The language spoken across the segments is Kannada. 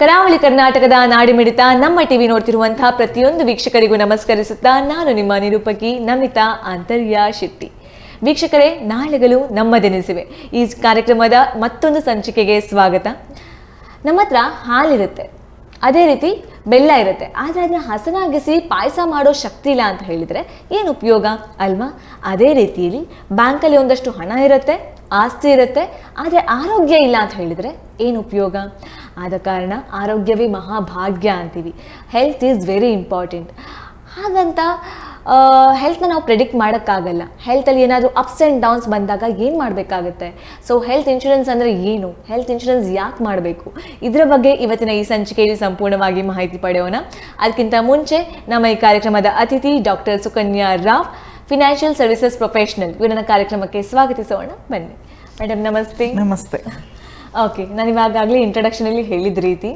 ಕರಾವಳಿ ಕರ್ನಾಟಕದ ನಾಡಿಮಿಡಿತ ನಮ್ಮ ಟಿವಿ ನೋಡ್ತಿರುವಂತಹ ಪ್ರತಿಯೊಂದು ವೀಕ್ಷಕರಿಗೂ ನಮಸ್ಕರಿಸುತ್ತಾ ನಾನು ನಿಮ್ಮ ನಿರೂಪಕಿ ನಮಿತಾ ಅಂತರ್ಯ ಶೆಟ್ಟಿ. ವೀಕ್ಷಕರೇ, ನಾಳೆಗಳು ನಮ್ಮದೆನಿಸಿವೆ. ಈ ಕಾರ್ಯಕ್ರಮದ ಮತ್ತೊಂದು ಸಂಚಿಕೆಗೆ ಸ್ವಾಗತ. ನಮ್ಮ ಹತ್ರ ಹಾಲಿರುತ್ತೆ ಅದೇ ರೀತಿ ಬೆಲ್ಲ ಇರುತ್ತೆ. ಆದರೆ ಅದನ್ನ ಹಸನಾಗಿಸಿ ಪಾಯಸ ಮಾಡೋ ಶಕ್ತಿ ಇಲ್ಲ ಅಂತ ಹೇಳಿದರೆ ಏನು ಉಪಯೋಗ ಅಲ್ವಾ? ಅದೇ ರೀತಿಯಲ್ಲಿ ಬ್ಯಾಂಕಲ್ಲಿ ಒಂದಷ್ಟು ಹಣ ಇರುತ್ತೆ, ಆಸ್ತಿ ಇರುತ್ತೆ, ಆದರೆ ಆರೋಗ್ಯ ಇಲ್ಲ ಅಂತ ಹೇಳಿದರೆ ಏನು ಉಪಯೋಗ? ಆದ ಕಾರಣ ಆರೋಗ್ಯವೇ ಮಹಾಭಾಗ್ಯ ಅಂತೀವಿ. ಹೆಲ್ತ್ ಈಸ್ ವೆರಿ ಇಂಪಾರ್ಟೆಂಟ್ ಹಾಗಂತ ಹೆಲ್ತ್ನ ನಾವು ಪ್ರೆಡಿಕ್ಟ್ ಮಾಡೋಕ್ಕಾಗಲ್ಲ. ಹೆಲ್ತಲ್ಲಿ ಏನಾದರೂ ಅಪ್ಸ್ ಆ್ಯಂಡ್ ಡೌನ್ಸ್ ಬಂದಾಗ ಏನು ಮಾಡಬೇಕಾಗುತ್ತೆ? ಸೊ ಹೆಲ್ತ್ ಇನ್ಶೂರೆನ್ಸ್ ಅಂದರೆ ಏನು? ಹೆಲ್ತ್ ಇನ್ಶೂರೆನ್ಸ್ ಯಾಕೆ ಮಾಡಬೇಕು? ಇದರ ಬಗ್ಗೆ ಇವತ್ತಿನ ಈ ಸಂಚಿಕೆಯಲ್ಲಿ ಸಂಪೂರ್ಣವಾಗಿ ಮಾಹಿತಿ ಪಡೆಯೋಣ. ಅದಕ್ಕಿಂತ ಮುಂಚೆ, ನಮ್ಮ ಈ ಕಾರ್ಯಕ್ರಮದ ಅತಿಥಿ doctor Sukanya Rao financial services professional ಇವರನ್ನ ಕಾರ್ಯಕ್ರಮಕ್ಕೆ ಸ್ವಾಗತಿಸೋಣ. ಬನ್ನಿ. ಮೇಡಮ್, ನಮಸ್ತೆ. ನಮಸ್ತೆ. ಓಕೆ ನಾನು ಇವಾಗಲೇ ಇಂಟ್ರಡಕ್ಷನಲ್ಲಿ ಹೇಳಿದ ರೀತಿ,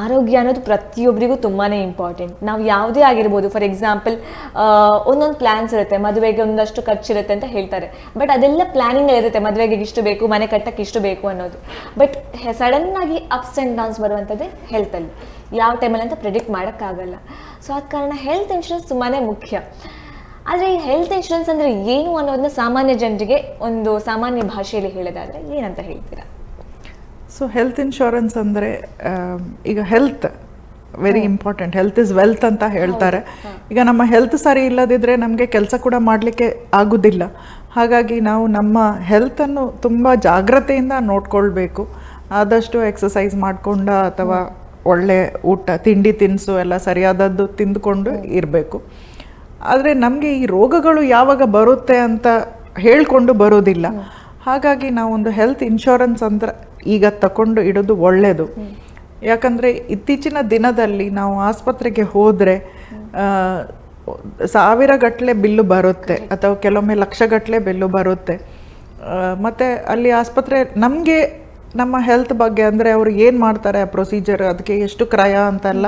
ಆರೋಗ್ಯ ಅನ್ನೋದು ಪ್ರತಿಯೊಬ್ಬರಿಗೂ ತುಂಬಾ ಇಂಪಾರ್ಟೆಂಟ್ ನಾವು ಯಾವುದೇ ಆಗಿರ್ಬೋದು ಫಾರ್ ಎಕ್ಸಾಂಪಲ್ ಒಂದೊಂದು ಪ್ಲ್ಯಾನ್ಸ್ ಇರುತ್ತೆ, ಮದುವೆಗೆ ಒಂದಷ್ಟು ಖರ್ಚಿರುತ್ತೆ ಅಂತ ಹೇಳ್ತಾರೆ. ಬಟ್ ಅದೆಲ್ಲ ಪ್ಲ್ಯಾನಿಂಗ್ ಇರುತ್ತೆ, ಮದುವೆಗೆ ಇಷ್ಟು ಬೇಕು, ಮನೆ ಕಟ್ಟಕ್ಕೆ ಇಷ್ಟು ಬೇಕು ಅನ್ನೋದು. ಬಟ್ ಸಡನ್ನಾಗಿ ಅಪ್ಸ್ ಆ್ಯಂಡ್ ಡೌನ್ಸ್ ಬರುವಂಥದ್ದೇ ಹೆಲ್ತಲ್ಲಿ ಯಾವ ಟೈಮಲ್ಲಿ ಅಂತ ಪ್ರಿಡಿಕ್ಟ್ ಮಾಡೋಕ್ಕಾಗಲ್ಲ. ಸೊ ಆದ ಕಾರಣ ಹೆಲ್ತ್ ಇನ್ಶೂರೆನ್ಸ್ ತುಂಬಾ ಮುಖ್ಯ. ಆದರೆ ಈ ಹೆಲ್ತ್ ಇನ್ಶೂರೆನ್ಸ್ ಅಂದರೆ ಏನು ಅನ್ನೋದನ್ನ ಸಾಮಾನ್ಯ ಜನರಿಗೆ ಒಂದು ಸಾಮಾನ್ಯ ಭಾಷೆಯಲ್ಲಿ ಹೇಳೋದಾದರೆ ಏನಂತ ಹೇಳ್ತೀರಾ? ಸೊ ಹೆಲ್ತ್ ಇನ್ಶೂರೆನ್ಸ್ ಅಂದರೆ ಈಗ health very important health is wealth ಅಂತ ಹೇಳ್ತಾರೆ. ಈಗ ನಮ್ಮ ಹೆಲ್ತ್ ಸರಿ ಇಲ್ಲದಿದ್ದರೆ ನಮಗೆ ಕೆಲಸ ಕೂಡ ಮಾಡಲಿಕ್ಕೆ ಆಗೋದಿಲ್ಲ. ಹಾಗಾಗಿ ನಾವು ನಮ್ಮ ಹೆಲ್ತನ್ನು ತುಂಬ ಜಾಗ್ರತೆಯಿಂದ ನೋಡ್ಕೊಳ್ಬೇಕು. ಆದಷ್ಟು ಎಕ್ಸಸೈಸ್ ಮಾಡಿಕೊಂಡ ಅಥವಾ ಒಳ್ಳೆ ಊಟ ತಿಂಡಿ ತಿನಿಸು ಎಲ್ಲ ಸರಿಯಾದದ್ದು ತಿಂದುಕೊಂಡು ಇರಬೇಕು. ಆದರೆ ನಮಗೆ ಈ ರೋಗಗಳು ಯಾವಾಗ ಬರುತ್ತೆ ಅಂತ ಹೇಳಿಕೊಂಡು ಬರೋದಿಲ್ಲ. ಹಾಗಾಗಿ ನಾವೊಂದು ಹೆಲ್ತ್ ಇನ್ಶೂರೆನ್ಸ್ ಅಂತ ಈಗ ತಕೊಂಡು ಇಡೋದು ಒಳ್ಳೆಯದು ಯಾಕಂದರೆ ಇತ್ತೀಚಿನ ದಿನದಲ್ಲಿ ನಾವು ಆಸ್ಪತ್ರೆಗೆ ಹೋದರೆ ಸಾವಿರ ಗಟ್ಟಲೆ ಬಿಲ್ಲು ಬರುತ್ತೆ ಅಥವಾ ಕೆಲವೊಮ್ಮೆ ಲಕ್ಷಗಟ್ಟಲೆ ಬಿಲ್ಲು ಬರುತ್ತೆ. ಮತ್ತು ಮತ್ತೆ ಅಲ್ಲಿ ಆಸ್ಪತ್ರೆ ನಮಗೆ ನಮ್ಮ ಹೆಲ್ತ್ ಬಗ್ಗೆ ಅಂದರೆ ಅವರು ಏನು ಮಾಡ್ತಾರೆ ಆ ಪ್ರೊಸೀಜರ್ ಅದಕ್ಕೆ ಎಷ್ಟು ಕ್ರಯ ಅಂತೆಲ್ಲ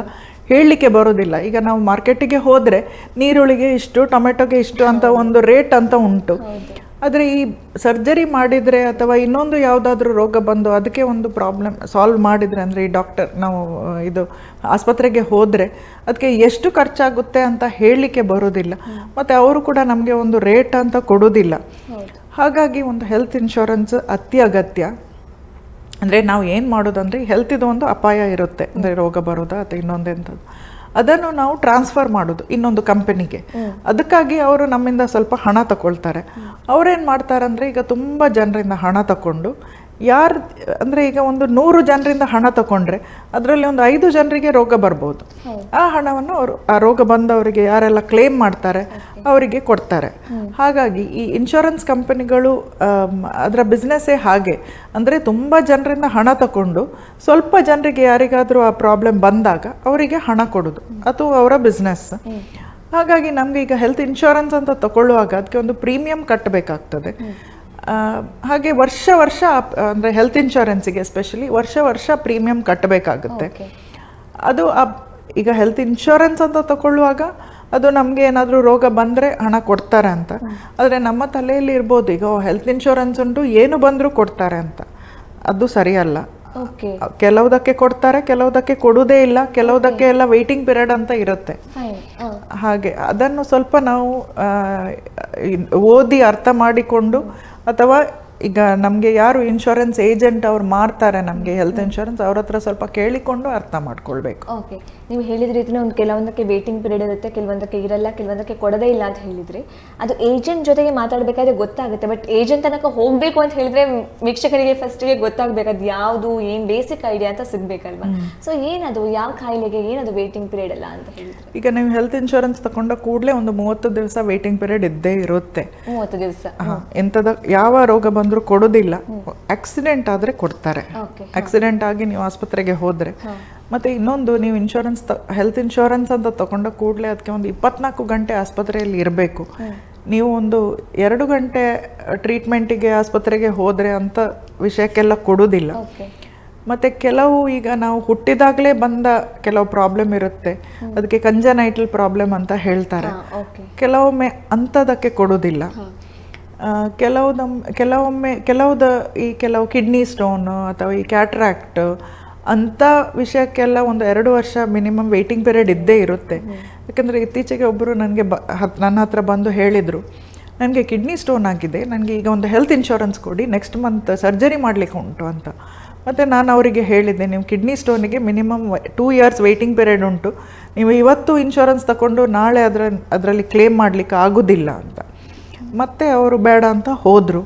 ಹೇಳಲಿಕ್ಕೆ ಬರೋದಿಲ್ಲ. ಈಗ ನಾವು ಮಾರ್ಕೆಟಿಗೆ ಹೋದರೆ ನೀರುಳ್ಳಿಗೆ ಇಷ್ಟು ಟೊಮೆಟೊಗೆ ಇಷ್ಟು ಅಂತ ಒಂದು ರೇಟ್ ಅಂತ ಉಂಟು. ಆದರೆ ಈ ಸರ್ಜರಿ ಮಾಡಿದರೆ ಅಥವಾ ಇನ್ನೊಂದು ಯಾವುದಾದ್ರೂ ರೋಗ ಬಂದು ಅದಕ್ಕೆ ಒಂದು ಪ್ರಾಬ್ಲಮ್ ಸಾಲ್ವ್ ಮಾಡಿದರೆ ಅಂದರೆ ಈ ಡಾಕ್ಟರ್ ನಾವು ಇದು ಆಸ್ಪತ್ರೆಗೆ ಹೋದರೆ ಅದಕ್ಕೆ ಎಷ್ಟು ಖರ್ಚಾಗುತ್ತೆ ಅಂತ ಹೇಳಲಿಕ್ಕೆ ಬರೋದಿಲ್ಲ. ಮತ್ತು ಅವರು ಕೂಡ ನಮಗೆ ಒಂದು ರೇಟ್ ಅಂತ ಕೊಡೋದಿಲ್ಲ. ಹಾಗಾಗಿ ಒಂದು ಹೆಲ್ತ್ ಇನ್ಶೂರೆನ್ಸ್ ಅತಿ ಅಗತ್ಯ ಅಂದರೆ ನಾವು ಏನು ಮಾಡೋದಂದರೆ ಹೆಲ್ತಿದು ಒಂದು ಅಪಾಯ ಇರುತ್ತೆ. ಅಂದರೆ ರೋಗ ಬರೋದಾ ಅಥವಾ ಇನ್ನೊಂದೆಂಥದ್ದು. ಅದನ್ನು ನಾವು ಟ್ರಾನ್ಸ್ಫರ್ ಮಾಡೋದು ಇನ್ನೊಂದು ಕಂಪನಿಗೆ. ಅದಕ್ಕಾಗಿ ಅವರು ನಮ್ಮಿಂದ ಸ್ವಲ್ಪ ಹಣ ತಗೊಳ್ತಾರೆ. ಅವ್ರೇನು ಮಾಡ್ತಾರೆ ಅಂದರೆ ಈಗ ತುಂಬ ಜನರಿಂದ ಹಣ ತಗೊಂಡು ಯಾರು ಅಂದರೆ ಈಗ ಒಂದು ನೂರು ಜನರಿಂದ ಹಣ ತಗೊಂಡ್ರೆ ಅದರಲ್ಲಿ ಒಂದು ಐದು ಜನರಿಗೆ ರೋಗ ಬರ್ಬೋದು. ಆ ಹಣವನ್ನು ಅವರು ಆ ರೋಗ ಬಂದವರಿಗೆ ಯಾರೆಲ್ಲ ಕ್ಲೇಮ್ ಮಾಡ್ತಾರೆ ಅವರಿಗೆ ಕೊಡ್ತಾರೆ. ಹಾಗಾಗಿ ಈ ಇನ್ಶೂರೆನ್ಸ್ ಕಂಪನಿಗಳು ಅದರ ಬಿಸ್ನೆಸ್ಸೇ ಹಾಗೆ. ಅಂದರೆ ತುಂಬ ಜನರಿಂದ ಹಣ ತಗೊಂಡು ಸ್ವಲ್ಪ ಜನರಿಗೆ ಯಾರಿಗಾದರೂ ಆ ಪ್ರಾಬ್ಲಮ್ ಬಂದಾಗ ಅವರಿಗೆ ಹಣ ಕೊಡೋದು. ಅದು ಅವರ ಬಿಸ್ನೆಸ್ ಹಾಗಾಗಿ ನಮಗೆ ಈಗ ಹೆಲ್ತ್ ಇನ್ಶೂರೆನ್ಸ್ ಅಂತ ತಗೊಳ್ಳುವಾಗ ಅದಕ್ಕೆ ಒಂದು ಪ್ರೀಮಿಯಂ ಕಟ್ಟಬೇಕಾಗ್ತದೆ. ಹಾಗೆ ವರ್ಷ ವರ್ಷ ಅಂದರೆ ಹೆಲ್ತ್ ಇನ್ಶೂರೆನ್ಸಿಗೆ ಎಸ್ಪೆಷಲಿ ವರ್ಷ ವರ್ಷ ಪ್ರೀಮಿಯಂ ಕಟ್ಟಬೇಕಾಗುತ್ತೆ ಅದು ಈಗ ಹೆಲ್ತ್ ಇನ್ಶೂರೆನ್ಸ್ ಅಂತ ತಗೊಳ್ಳುವಾಗ ಅದು ನಮಗೆ ಏನಾದರೂ ರೋಗ ಬಂದರೆ ಹಣ ಕೊಡ್ತಾರೆ ಅಂತ. ಆದರೆ ನಮ್ಮ ತಲೆಯಲ್ಲಿ ಇರ್ಬೋದು ಈಗ ಹೆಲ್ತ್ ಇನ್ಶೂರೆನ್ಸ್ ಉಂಟು ಏನು ಬಂದರೂ ಕೊಡ್ತಾರೆ ಅಂತ. ಅದು ಸರಿಯಲ್ಲ. ಕೆಲವುದಕ್ಕೆ ಕೊಡ್ತಾರೆ ಕೆಲವುದಕ್ಕೆ ಕೊಡುವುದೇ ಇಲ್ಲ ಕೆಲವುದಕ್ಕೆ ಎಲ್ಲ ವೆಯ್ಟಿಂಗ್ ಪಿರಿಯಡ್ ಅಂತ ಇರುತ್ತೆ. ಹಾಗೆ ಅದನ್ನು ಸ್ವಲ್ಪ ನಾವು ಓದಿ ಅರ್ಥ ಮಾಡಿಕೊಂಡು ಅಥವಾ ಈಗ ನಮಗೆ ಯಾರು ಇನ್ಶೂರೆನ್ಸ್ ಏಜೆಂಟ್ ಅವ್ರು ಮಾರ್ತಾರೆ ನಮಗೆ ಹೆಲ್ತ್ ಇನ್ಶೂರೆನ್ಸ್ ಅವ್ರ ಹತ್ರ ಸ್ವಲ್ಪ ಕೇಳಿಕೊಂಡು ಅರ್ಥ ಮಾಡ್ಕೊಳ್ಬೇಕು. ಓಕೆ ನೀವು ಹೇಳಿದ ರೀತಿನೇ ಒಂದು ಕೆಲವೊಂದಕ್ಕೆ ವೇಟಿಂಗ್ ಪೀರಿಯಡ್ ಇರುತ್ತೆ ಕೆಲವೊಂದಕ್ಕೆ ಇರಲ್ಲ ಕೆಲವೊಂದಕ್ಕೆ ಕೊಡದೇ ಇಲ್ಲ ಅಂತ ಹೇಳಿದ್ರಿ. ಅದು ಏಜೆಂಟ್ ಜೊತೆಗೆ ಮಾತಾಡಬೇಕಾದ್ರೆ ಗೊತ್ತಾಗುತ್ತೆ ಬಟ್ ಏಜೆಂಟ್ ತನಕ ಹೋಗಬೇಕು ಅಂತ ಹೇಳಿದ್ರೆ ವೀಕ್ಷಕರಿಗೆ ಫಸ್ಟಿಗೆ ಗೊತ್ತಾಗಬೇಕು ಅದು ಯಾವುದು ಏನು ಬೇಸಿಕ್ ಐಡಿಯಾ ಅಂತ ಸಿಗಬೇಕಲ್ವಾ? ಸೊ ಏನದು ಯಾವ ಕಾಯಿಲೆಗೆ ಏನದು ವೇಟಿಂಗ್ ಪೀರಿಯಡ್ ಅಲ್ಲ ಅಂತ ಹೇಳಿದ್ರೆ? ಈಗ ನೀವು ಹೆಲ್ತ್ ಇನ್ಶೂರೆನ್ಸ್ ತಗೊಂಡ ಕೂಡಲೇ ಒಂದು ಮೂವತ್ತು ದಿವಸ ವೇಟಿಂಗ್ ಪೀರಿಯಡ್ ಇದ್ದೇ ಇರುತ್ತೆ. ಮೂವತ್ತು ದಿವಸ. ಎಂಥದ ಯಾವ ರೋಗ ಬಂದರೂ ಕೊಡೋದಿಲ್ಲ ಆಕ್ಸಿಡೆಂಟ್ ಆದರೆ ಕೊಡ್ತಾರೆ. ಆಕ್ಸಿಡೆಂಟ್ ಆಗಿ ನೀವು ಆಸ್ಪತ್ರೆಗೆ ಹೋದರೆ ಮತ್ತೆ ಇನ್ನೊಂದು ನೀವು ಇನ್ಶೂರೆನ್ಸ್ ಹೆಲ್ತ್ ಇನ್ಶೂರೆನ್ಸ್ ಅಂತ ತಗೊಂಡ ಕೂಡಲೇ ಅದಕ್ಕೆ ಒಂದು ಇಪ್ಪತ್ನಾಲ್ಕು ಗಂಟೆ ಆಸ್ಪತ್ರೆಯಲ್ಲಿ ಇರಬೇಕು. ನೀವು ಒಂದು ಎರಡು ಗಂಟೆ ಟ್ರೀಟ್ಮೆಂಟಿಗೆ ಆಸ್ಪತ್ರೆಗೆ ಹೋದರೆ ಅಂತ ವಿಷಯಕ್ಕೆಲ್ಲ ಕೊಡೋದಿಲ್ಲ. ಮತ್ತೆ ಕೆಲವು ಈಗ ನಾವು ಹುಟ್ಟಿದಾಗಲೇ ಬಂದ ಕೆಲವು ಪ್ರಾಬ್ಲಮ್ ಇರುತ್ತೆ. ಅದಕ್ಕೆ ಕಂಜನೈಟಲ್ ಪ್ರಾಬ್ಲಮ್ ಅಂತ ಹೇಳ್ತಾರೆ. ಕೆಲವೊಮ್ಮೆ ಅಂಥದಕ್ಕೆ ಕೊಡೋದಿಲ್ಲ. ಕೆಲವು ನಮ್ಮ ಕೆಲವೊಮ್ಮೆ ಕೆಲವುದ ಈ ಕೆಲವು ಕಿಡ್ನಿ ಸ್ಟೋನ್ ಅಥವಾ ಈ ಕ್ಯಾಟ್ರಾಕ್ಟ್ ಅಂಥ ವಿಷಯಕ್ಕೆಲ್ಲ ಒಂದು ಎರಡು ವರ್ಷ ಮಿನಿಮಮ್ ವೆಯ್ಟಿಂಗ್ ಪೀರಿಯಡ್ ಇದ್ದೇ ಇರುತ್ತೆ. ಯಾಕಂದರೆ ಇತ್ತೀಚೆಗೆ ಒಬ್ಬರು ನನಗೆ ಬ ಹತ್ ನನ್ನ ಹತ್ರ ಬಂದು ಹೇಳಿದರು ನನಗೆ ಕಿಡ್ನಿ ಸ್ಟೋನ್ ಆಗಿದೆ ನನಗೆ ಈಗ ಒಂದು ಹೆಲ್ತ್ ಇನ್ಶೂರೆನ್ಸ್ ಕೊಡಿ ನೆಕ್ಸ್ಟ್ ಮಂತ್ ಸರ್ಜರಿ ಮಾಡಲಿಕ್ಕೆ ಉಂಟು ಅಂತ. ಮತ್ತು ನಾನು ಅವರಿಗೆ ಹೇಳಿದ್ದೆ ನೀವು kidney ಸ್ಟೋನಿಗೆ minimum two years waiting period ಉಂಟು ನೀವು ಇವತ್ತು ಇನ್ಶೂರೆನ್ಸ್ ತಗೊಂಡು ನಾಳೆ ಅದರ ಅದರಲ್ಲಿ ಕ್ಲೇಮ್ ಮಾಡಲಿಕ್ಕೆ ಆಗೋದಿಲ್ಲ ಅಂತ. ಮತ್ತೆ ಅವರು ಬೇಡ ಅಂತ ಹೋದರು.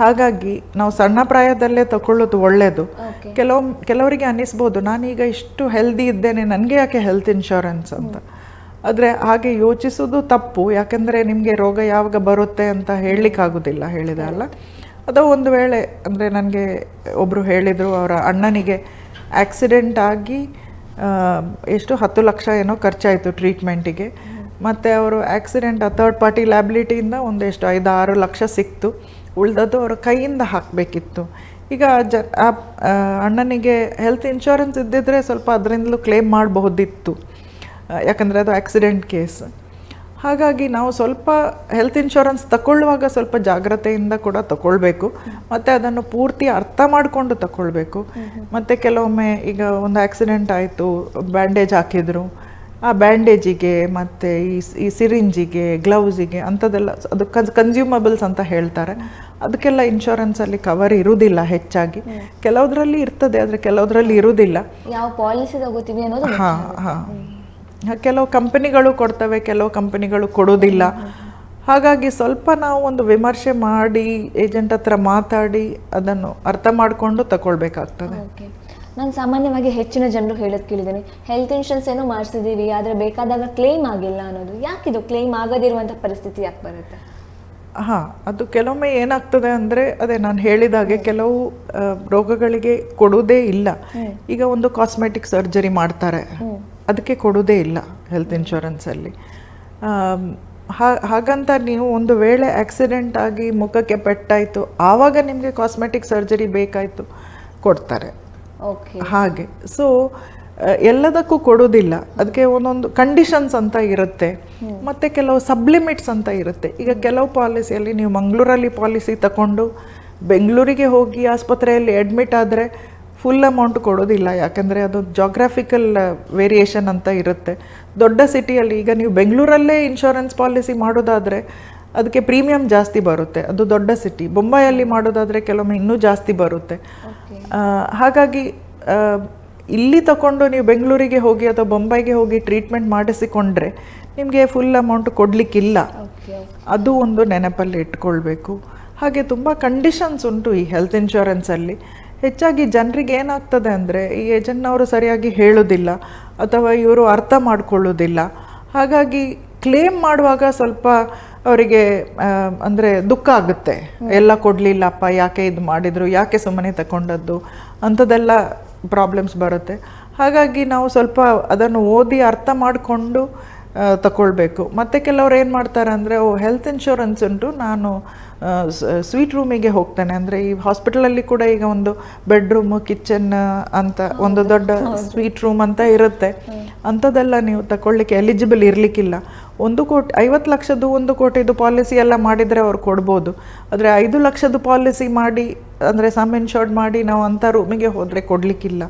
ಹಾಗಾಗಿ ನಾವು ಸಣ್ಣ ಪ್ರಾಯದಲ್ಲೇ ತಗೊಳ್ಳೋದು ಒಳ್ಳೆಯದು ಕೆಲವು ಕೆಲವರಿಗೆ ಅನ್ನಿಸ್ಬೋದು ನಾನೀಗ ಇಷ್ಟು ಹೆಲ್ದಿ ಇದ್ದೇನೆ ನನಗೆ ಯಾಕೆ ಹೆಲ್ತ್ ಇನ್ಶೂರೆನ್ಸ್ ಅಂತ. ಆದರೆ ಹಾಗೆ ಯೋಚಿಸೋದು ತಪ್ಪು ಯಾಕೆಂದರೆ ನಿಮಗೆ ರೋಗ ಯಾವಾಗ ಬರುತ್ತೆ ಅಂತ ಹೇಳಲಿಕ್ಕಾಗೋದಿಲ್ಲ ಹೇಳಿದೆ ಅಲ್ಲ ಅದು ಒಂದು ವೇಳೆ ಅಂದರೆ ನನಗೆ ಒಬ್ಬರು ಹೇಳಿದರು ಅವರ ಅಣ್ಣನಿಗೆ ಆಕ್ಸಿಡೆಂಟ್ ಆಗಿ ಎಷ್ಟು ಹತ್ತು ಲಕ್ಷ ಏನೋ ಖರ್ಚಾಯಿತು ಟ್ರೀಟ್ಮೆಂಟಿಗೆ ಮತ್ತು ಅವರು ಆಕ್ಸಿಡೆಂಟ್ ಥರ್ಡ್ ಪಾರ್ಟಿ ಲ್ಯಾಬಿಲಿಟಿಯಿಂದ ಒಂದೆಷ್ಟು ಐದು ಆರು ಲಕ್ಷ ಸಿಕ್ತು. ಉಳ್ದದ್ದು ಅವರ ಕೈಯಿಂದ ಹಾಕಬೇಕಿತ್ತು. ಈಗ ಜ ಆ ಆ, ಅಣ್ಣನಿಗೆ ಹೆಲ್ತ್ ಇನ್ಶೂರೆನ್ಸ್ ಇದ್ದಿದ್ರೆ ಸ್ವಲ್ಪ ಅದರಿಂದಲೂ ಕ್ಲೇಮ್ ಮಾಡಬಹುದಿತ್ತು. ಯಾಕಂದರೆ ಅದು ಆಕ್ಸಿಡೆಂಟ್ ಕೇಸ್ ಹಾಗಾಗಿ ನಾವು ಸ್ವಲ್ಪ ಹೆಲ್ತ್ ಇನ್ಶೂರೆನ್ಸ್ ತಗೊಳ್ಳುವಾಗ ಸ್ವಲ್ಪ ಜಾಗ್ರತೆಯಿಂದ ಕೂಡ ತಗೊಳ್ಬೇಕು ಮತ್ತು ಅದನ್ನು ಪೂರ್ತಿ ಅರ್ಥ ಮಾಡಿಕೊಂಡು ತಗೊಳ್ಬೇಕು ಮತ್ತು ಕೆಲವೊಮ್ಮೆ ಈಗ ಒಂದು ಆಕ್ಸಿಡೆಂಟ್ ಆಯಿತು ಬ್ಯಾಂಡೇಜ್ ಹಾಕಿದ್ರು. ಆ ಬ್ಯಾಂಡೇಜಿಗೆ ಮತ್ತು ಈ ಈ ಸಿರಿಂಜಿಗೆ ಗ್ಲೌಸಿಗೆ ಅಂಥದ್ದೆಲ್ಲ ಅದು ಕನ್ಸ್ ಕನ್ಸ್ಯೂಮಬಲ್ಸ್ ಅಂತ ಹೇಳ್ತಾರೆ. ಅದಕ್ಕೆಲ್ಲ ಇನ್ಶೂರೆನ್ಸಲ್ಲಿ ಕವರ್ ಇರುವುದಿಲ್ಲ ಹೆಚ್ಚಾಗಿ. ಕೆಲವುದರಲ್ಲಿ ಇರ್ತದೆ ಆದರೆ ಕೆಲವುದರಲ್ಲಿ ಇರುವುದಿಲ್ಲ ಯಾವ ಪಾಲಿಸಿ ತಗೋತೀವಿ ಅನ್ನೋದು ಹಾಂ ಹಾಂ. ಕೆಲವು ಕಂಪನಿಗಳು ಕೊಡ್ತವೆ ಕೆಲವು ಕಂಪನಿಗಳು ಕೊಡೋದಿಲ್ಲ ಹಾಗಾಗಿ ಸ್ವಲ್ಪ ನಾವು ಒಂದು ವಿಮರ್ಶೆ ಮಾಡಿ ಏಜೆಂಟ್ ಹತ್ರ ಮಾತಾಡಿ ಅದನ್ನು ಅರ್ಥ ಮಾಡಿಕೊಂಡು ತಗೊಳ್ಬೇಕಾಗ್ತದೆ. ಓಕೆ. ನಾನು ಸಾಮಾನ್ಯವಾಗಿ ಹೆಚ್ಚಿನ ಜನರು ಹೇಳೋದು ಕೇಳಿದ್ದೀನಿ. ಹೆಲ್ತ್ ಇನ್ಶೂರೆನ್ಸ್ ಏನೋ ಮಾಡಿಸಿದ್ದೀವಿ ಆದರೆ ಬೇಕಾದಾಗ ಕ್ಲೇಮ್ ಆಗಿಲ್ಲ ಅನ್ನೋದು. ಯಾಕಿದು ಕ್ಲೇಮ್ ಆಗದಿರುವಂಥ ಪರಿಸ್ಥಿತಿ ಯಾಕೆ ಬರುತ್ತೆ? ಹಾಂ ಅದು ಕೆಲವೊಮ್ಮೆ ಏನಾಗ್ತದೆ ಅಂದರೆ ಅದೇ ನಾನು ಹೇಳಿದಾಗೆ ಕೆಲವು ರೋಗಗಳಿಗೆ ಕೊಡೋದೇ ಇಲ್ಲ. ಈಗ ಒಂದು ಕಾಸ್ಮೆಟಿಕ್ ಸರ್ಜರಿ ಮಾಡ್ತಾರೆ. ಅದಕ್ಕೆ ಕೊಡೋದೇ ಇಲ್ಲ ಹೆಲ್ತ್ ಇನ್ಶೂರೆನ್ಸಲ್ಲಿ ಹಾಗಂತ ನೀವು ಒಂದು ವೇಳೆ ಆಕ್ಸಿಡೆಂಟ್ ಆಗಿ ಮುಖಕ್ಕೆ ಪೆಟ್ಟಾಯಿತು ಆವಾಗ ನಿಮಗೆ ಕಾಸ್ಮೆಟಿಕ್ ಸರ್ಜರಿ ಬೇಕಾಯಿತು ಕೊಡ್ತಾರೆ. ಹಾಗೆ. ಸೊ ಎಲ್ಲದಕ್ಕೂ ಕೊಡೋದಿಲ್ಲ ಅದಕ್ಕೆ ಒಂದೊಂದು ಕಂಡೀಷನ್ಸ್ ಅಂತ ಇರುತ್ತೆ. ಮತ್ತು ಕೆಲವು ಸಬ್ಲಿಮಿಟ್ಸ್ ಅಂತ ಇರುತ್ತೆ. ಈಗ ಕೆಲವು ಪಾಲಿಸಿಯಲ್ಲಿ ನೀವು ಮಂಗಳೂರಲ್ಲಿ ಪಾಲಿಸಿ ತಗೊಂಡು ಬೆಂಗಳೂರಿಗೆ ಹೋಗಿ ಆಸ್ಪತ್ರೆಯಲ್ಲಿ ಅಡ್ಮಿಟ್ ಆದರೆ ಫುಲ್ ಅಮೌಂಟ್ ಕೊಡೋದಿಲ್ಲ ಯಾಕಂದರೆ ಅದು ಜಾಗ್ರಾಫಿಕಲ್ ವೇರಿಯೇಷನ್ ಅಂತ ಇರುತ್ತೆ. ದೊಡ್ಡ ಸಿಟಿಯಲ್ಲಿ ಈಗ ನೀವು ಬೆಂಗಳೂರಲ್ಲೇ ಇನ್ಶೂರೆನ್ಸ್ ಪಾಲಿಸಿ ಮಾಡೋದಾದರೆ ಅದಕ್ಕೆ ಪ್ರೀಮಿಯಂ ಜಾಸ್ತಿ ಬರುತ್ತೆ. ಅದು ದೊಡ್ಡ ಸಿಟಿ ಬೊಂಬೈಯಲ್ಲಿ ಮಾಡೋದಾದರೆ ಕೆಲವೊಮ್ಮೆ ಇನ್ನೂ ಜಾಸ್ತಿ ಬರುತ್ತೆ. ಹಾಗಾಗಿ ಇಲ್ಲಿ ತಗೊಂಡು ನೀವು ಬೆಂಗಳೂರಿಗೆ ಹೋಗಿ ಅಥವಾ ಬೊಂಬೈಗೆ ಹೋಗಿ ಟ್ರೀಟ್ಮೆಂಟ್ ಮಾಡಿಸಿಕೊಂಡ್ರೆ ನಿಮಗೆ ಫುಲ್ ಅಮೌಂಟ್ ಕೊಡಲಿಕ್ಕಿಲ್ಲ. ಅದು ಒಂದು ನೆನಪಲ್ಲಿ ಇಟ್ಕೊಳ್ಬೇಕು. ಹಾಗೆ ತುಂಬ ಕಂಡೀಷನ್ಸ್ ಉಂಟು ಈ ಹೆಲ್ತ್ ಇನ್ಶೂರೆನ್ಸಲ್ಲಿ ಹೆಚ್ಚಾಗಿ ಜನರಿಗೆ ಏನಾಗ್ತದೆ ಅಂದರೆ ಈ ಏಜೆಂಟ್ನವರು ಸರಿಯಾಗಿ ಹೇಳೋದಿಲ್ಲ ಅಥವಾ ಇವರು ಅರ್ಥ ಮಾಡ್ಕೊಳ್ಳೋದಿಲ್ಲ. ಹಾಗಾಗಿ ಕ್ಲೇಮ್ ಮಾಡುವಾಗ ಸ್ವಲ್ಪ ಅವರಿಗೆ ಅಂದರೆ ದುಃಖ ಆಗುತ್ತೆ. ಎಲ್ಲ ಕೊಡಲಿಲ್ಲಪ್ಪ ಯಾಕೆ ಇದು ಮಾಡಿದರು ಯಾಕೆ ಸುಮ್ಮನೆ ತಗೊಂಡದ್ದು ಅಂಥದ್ದೆಲ್ಲ ಪ್ರಾಬ್ಲಮ್ಸ್ ಬರುತ್ತೆ. ಹಾಗಾಗಿ ನಾವು ಸ್ವಲ್ಪ ಅದನ್ನು ಓದಿ ಅರ್ಥ ಮಾಡಿಕೊಂಡು ತಗೊಳ್ಬೇಕು ಮತ್ತು ಕೆಲವ್ರು ಏನು ಮಾಡ್ತಾರೆ ಅಂದರೆ ಓ ಹೆಲ್ತ್ ಇನ್ಶೂರೆನ್ಸ್ ಉಂಟು ನಾನು ಸ್ವೀಟ್ ರೂಮಿಗೆ ಹೋಗ್ತೇನೆ. ಅಂದರೆ ಈ ಹಾಸ್ಪಿಟಲಲ್ಲಿ ಕೂಡ ಈಗ ಒಂದು ಬೆಡ್ರೂಮು ಕಿಚನ್ ಅಂತ ಒಂದು ದೊಡ್ಡ ಸ್ವೀಟ್ ರೂಮ್ ಅಂತ ಇರುತ್ತೆ. ಅಂಥದ್ದೆಲ್ಲ ನೀವು ತಗೊಳ್ಳಿಕ್ಕೆ ಎಲಿಜಿಬಲ್ ಇರಲಿಕ್ಕಿಲ್ಲ. ಒಂದು ಕೋಟಿ ಐವತ್ತು ಲಕ್ಷದ್ದು ಒಂದು ಕೋಟಿದು ಪಾಲಿಸಿ ಎಲ್ಲ ಮಾಡಿದರೆ ಅವ್ರು ಕೊಡ್ಬೋದು. ಆದರೆ ಐದು ಲಕ್ಷದ ಪಾಲಿಸಿ ಮಾಡಿ ಅಂದರೆ ಸಮ್ ಇನ್ಶೋರ್ಡ್ ಮಾಡಿ ನಾವು ಅಂಥ ರೂಮಿಗೆ ಹೋದರೆ ಕೊಡಲಿಕ್ಕಿಲ್ಲ.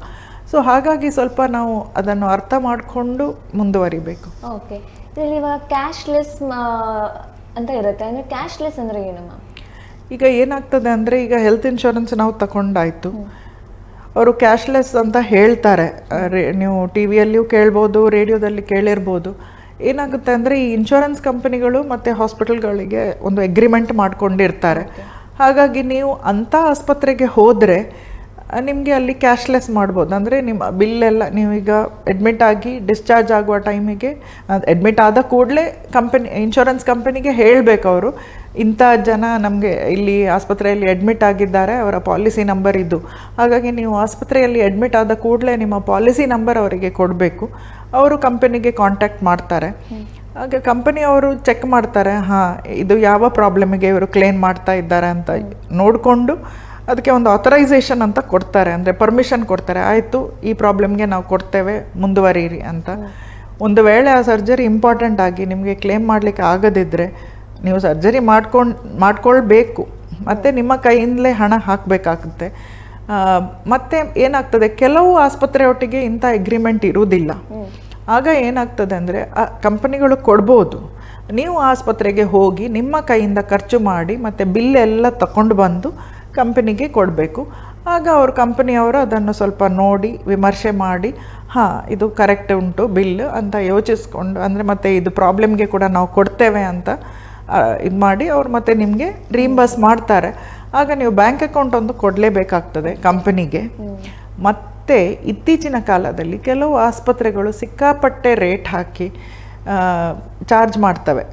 ಸೊ ಹಾಗಾಗಿ ಸ್ವಲ್ಪ ನಾವು ಅದನ್ನು ಅರ್ಥ ಮಾಡಿಕೊಂಡು ಮುಂದುವರಿಬೇಕು. ಓಕೆ. ಇದರಲ್ಲಿ ಇವಾಗ ಕ್ಯಾಶ್ಲೆಸ್ ಅಂತ ಇರುತ್ತೆ. ಅಂದರೆ ಕ್ಯಾಶ್ಲೆಸ್ ಅಂದರೆ ಏನು ಮ್ಯಾಮ್? ಈಗ ಏನಾಗ್ತದೆ ಅಂದರೆ ಈಗ ಹೆಲ್ತ್ ಇನ್ಶೂರೆನ್ಸ್ ನಾವು ತಗೊಂಡಾಯ್ತು ಅವರು ಕ್ಯಾಶ್ಲೆಸ್ ಅಂತ ಹೇಳ್ತಾರೆ. ನೀವು ಟಿ ವಿಯಲ್ಲಿಯೂ ಕೇಳ್ಬೋದು ರೇಡಿಯೋದಲ್ಲಿ ಕೇಳಿರ್ಬೋದು. ಏನಾಗುತ್ತೆ ಅಂದರೆ ಈ ಇನ್ಶೂರೆನ್ಸ್ ಕಂಪನಿಗಳು ಮತ್ತು ಹಾಸ್ಪಿಟಲ್ಗಳಿಗೆ ಒಂದು ಎಗ್ರಿಮೆಂಟ್ ಮಾಡ್ಕೊಂಡಿರ್ತಾರೆ. ಹಾಗಾಗಿ ನೀವು ಅಂಥ ಆಸ್ಪತ್ರೆಗೆ ಹೋದರೆ, ನಿಮಗೆ ಅಲ್ಲಿ ಕ್ಯಾಶ್ಲೆಸ್ ಮಾಡ್ಬೋದು. ಅಂದರೆ ನಿಮ್ಮ ಬಿಲ್ಲೆಲ್ಲ ನೀವೀಗ ಅಡ್ಮಿಟ್ ಆಗಿ ಡಿಸ್ಚಾರ್ಜ್ ಆಗುವ ಟೈಮಿಗೆ ಅಡ್ಮಿಟ್ ಆದ ಕೂಡಲೇ ಕಂಪನಿ ಇನ್ಶೂರೆನ್ಸ್ ಕಂಪನಿಗೆ ಹೇಳಬೇಕು ಅವರು, ಇಂಥ ಜನ ನಮಗೆ ಇಲ್ಲಿ ಆಸ್ಪತ್ರೆಯಲ್ಲಿ ಅಡ್ಮಿಟ್ ಆಗಿದ್ದಾರೆ, ಅವರ ಪಾಲಿಸಿ ನಂಬರ್ ಇದು. ಹಾಗಾಗಿ ನೀವು ಆಸ್ಪತ್ರೆಯಲ್ಲಿ ಅಡ್ಮಿಟ್ ಆದ ಕೂಡಲೇ ನಿಮ್ಮ ಪಾಲಿಸಿ ನಂಬರ್ ಅವರಿಗೆ ಕೊಡಬೇಕು. ಅವರು ಕಂಪನಿಗೆ ಕಾಂಟ್ಯಾಕ್ಟ್ ಮಾಡ್ತಾರೆ. ಹಾಗೆ ಕಂಪನಿಯವರು ಚೆಕ್ ಮಾಡ್ತಾರೆ, ಹಾಂ, ಇದು ಯಾವ ಪ್ರಾಬ್ಲಮಿಗೆ ಇವರು ಕ್ಲೇಮ್ ಮಾಡ್ತಾ ಇದ್ದಾರೆ ಅಂತ ನೋಡಿಕೊಂಡು ಅದಕ್ಕೆ ಒಂದು ಆಥರೈಸೇಷನ್ ಅಂತ ಕೊಡ್ತಾರೆ. ಅಂದರೆ ಪರ್ಮಿಷನ್ ಕೊಡ್ತಾರೆ. ಆಯಿತು, ಈ ಪ್ರಾಬ್ಲಮ್ಗೆ ನಾವು ಕೊಡ್ತೇವೆ ಮುಂದುವರಿಯಿರಿ ಅಂತ. ಒಂದು ವೇಳೆ ಆ ಸರ್ಜರಿ ಇಂಪಾರ್ಟೆಂಟ್ ಆಗಿ ನಿಮಗೆ ಕ್ಲೇಮ್ ಮಾಡಲಿಕ್ಕೆ ಆಗದಿದ್ದರೆ ನೀವು ಸರ್ಜರಿ ಮಾಡ್ಕೊಂಡು, ಮಾಡ್ಕೊಳ್ಬೇಕು. ಮತ್ತು ನಿಮ್ಮ ಕೈಯಿಂದಲೇ ಹಣ ಹಾಕಬೇಕಾಗುತ್ತೆ. ಮತ್ತೆ ಏನಾಗ್ತದೆ ಕೆಲವು ಆಸ್ಪತ್ರೆ ಒಟ್ಟಿಗೆ ಇಂಥ ಅಗ್ರಿಮೆಂಟ್ ಇರುವುದಿಲ್ಲ. ಆಗ ಏನಾಗ್ತದೆ ಅಂದರೆ ಕಂಪನಿಗಳು ಕೊಡ್ಬೋದು. ನೀವು ಆಸ್ಪತ್ರೆಗೆ ಹೋಗಿ ನಿಮ್ಮ ಕೈಯಿಂದ ಖರ್ಚು ಮಾಡಿ ಮತ್ತು ಬಿಲ್ ಎಲ್ಲ ತಗೊಂಡು ಬಂದು ಕಂಪನಿಗೆ ಕೊಡಬೇಕು. ಆಗ ಅವ್ರ ಕಂಪನಿಯವರು ಅದನ್ನು ಸ್ವಲ್ಪ ನೋಡಿ ವಿಮರ್ಶೆ ಮಾಡಿ ಹಾಂ ಇದು ಕರೆಕ್ಟ್ ಉಂಟು ಬಿಲ್ ಅಂತ ಯೋಚಿಸ್ಕೊಂಡು ಅಂದರೆ ಮತ್ತೆ ಇದು ಪ್ರಾಬ್ಲಮ್ಗೆ ಕೂಡ ನಾವು ಕೊಡ್ತೇವೆ ಅಂತ ಇದು ಮಾಡಿ ಅವ್ರು ಮತ್ತೆ ನಿಮಗೆ ರೀಂಬರ್ಸ್ ಮಾಡ್ತಾರೆ. ಆಗ ನೀವು ಬ್ಯಾಂಕ್ ಅಕೌಂಟ್ ಒಂದು ಕೊಡಲೇಬೇಕಾಗ್ತದೆ ಕಂಪನಿಗೆ. ಮತ್ತು ಇತ್ತೀಚಿನ ಕಾಲದಲ್ಲಿ ಕೆಲವು ಆಸ್ಪತ್ರೆಗಳು ಸಿಕ್ಕಾಪಟ್ಟೆ ರೇಟ್ ಹಾಕಿ ಚಾರ್ಜ್ ಮಾಡ್ತವೆ.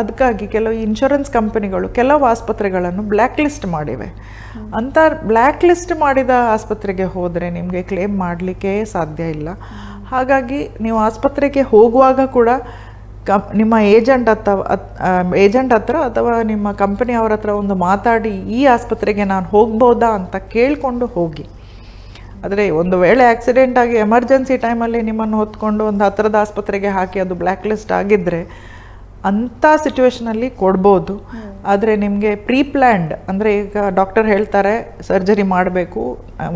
ಅದಕ್ಕಾಗಿ ಕೆಲವು ಇನ್ಶೂರೆನ್ಸ್ ಕಂಪನಿಗಳು ಕೆಲವು ಆಸ್ಪತ್ರೆಗಳನ್ನು ಬ್ಲ್ಯಾಕ್ ಲಿಸ್ಟ್ ಮಾಡಿವೆ. ಅಂತ ಬ್ಲ್ಯಾಕ್ ಲಿಸ್ಟ್ ಮಾಡಿದ ಆಸ್ಪತ್ರೆಗೆ ಹೋದರೆ ನಿಮಗೆ ಕ್ಲೇಮ್ ಮಾಡಲಿಕ್ಕೆ ಸಾಧ್ಯ ಇಲ್ಲ. ಹಾಗಾಗಿ ನೀವು ಆಸ್ಪತ್ರೆಗೆ ಹೋಗುವಾಗ ಕೂಡ ಕಂ, ನಿಮ್ಮ ಏಜೆಂಟ್ ಅಥವಾ ಏಜೆಂಟ್ ಹತ್ರ ಅಥವಾ ನಿಮ್ಮ ಕಂಪನಿಯವ್ರ ಹತ್ರ ಒಂದು ಮಾತಾಡಿ ಈ ಆಸ್ಪತ್ರೆಗೆ ನಾನು ಹೋಗ್ಬೋದಾ ಅಂತ ಕೇಳಿಕೊಂಡು ಹೋಗಿ. ಆದರೆ ಒಂದು ವೇಳೆ ಆಕ್ಸಿಡೆಂಟ್ ಆಗಿ ಎಮರ್ಜೆನ್ಸಿ ಟೈಮಲ್ಲಿ ನಿಮ್ಮನ್ನು ಹೊತ್ಕೊಂಡು ಒಂದು ಹತ್ತಿರದ ಆಸ್ಪತ್ರೆಗೆ ಹಾಕಿ ಅದು ಬ್ಲ್ಯಾಕ್ ಲಿಸ್ಟ್ ಆಗಿದ್ದರೆ ಅಂಥ ಸಿಚುವೇಶನಲ್ಲಿ ಕೊಡ್ಬೋದು. ಆದರೆ ನಿಮಗೆ ಪ್ರೀ ಪ್ಲ್ಯಾಂಡ್ ಅಂದರೆ ಈಗ ಡಾಕ್ಟರ್ ಹೇಳ್ತಾರೆ ಸರ್ಜರಿ ಮಾಡಬೇಕು,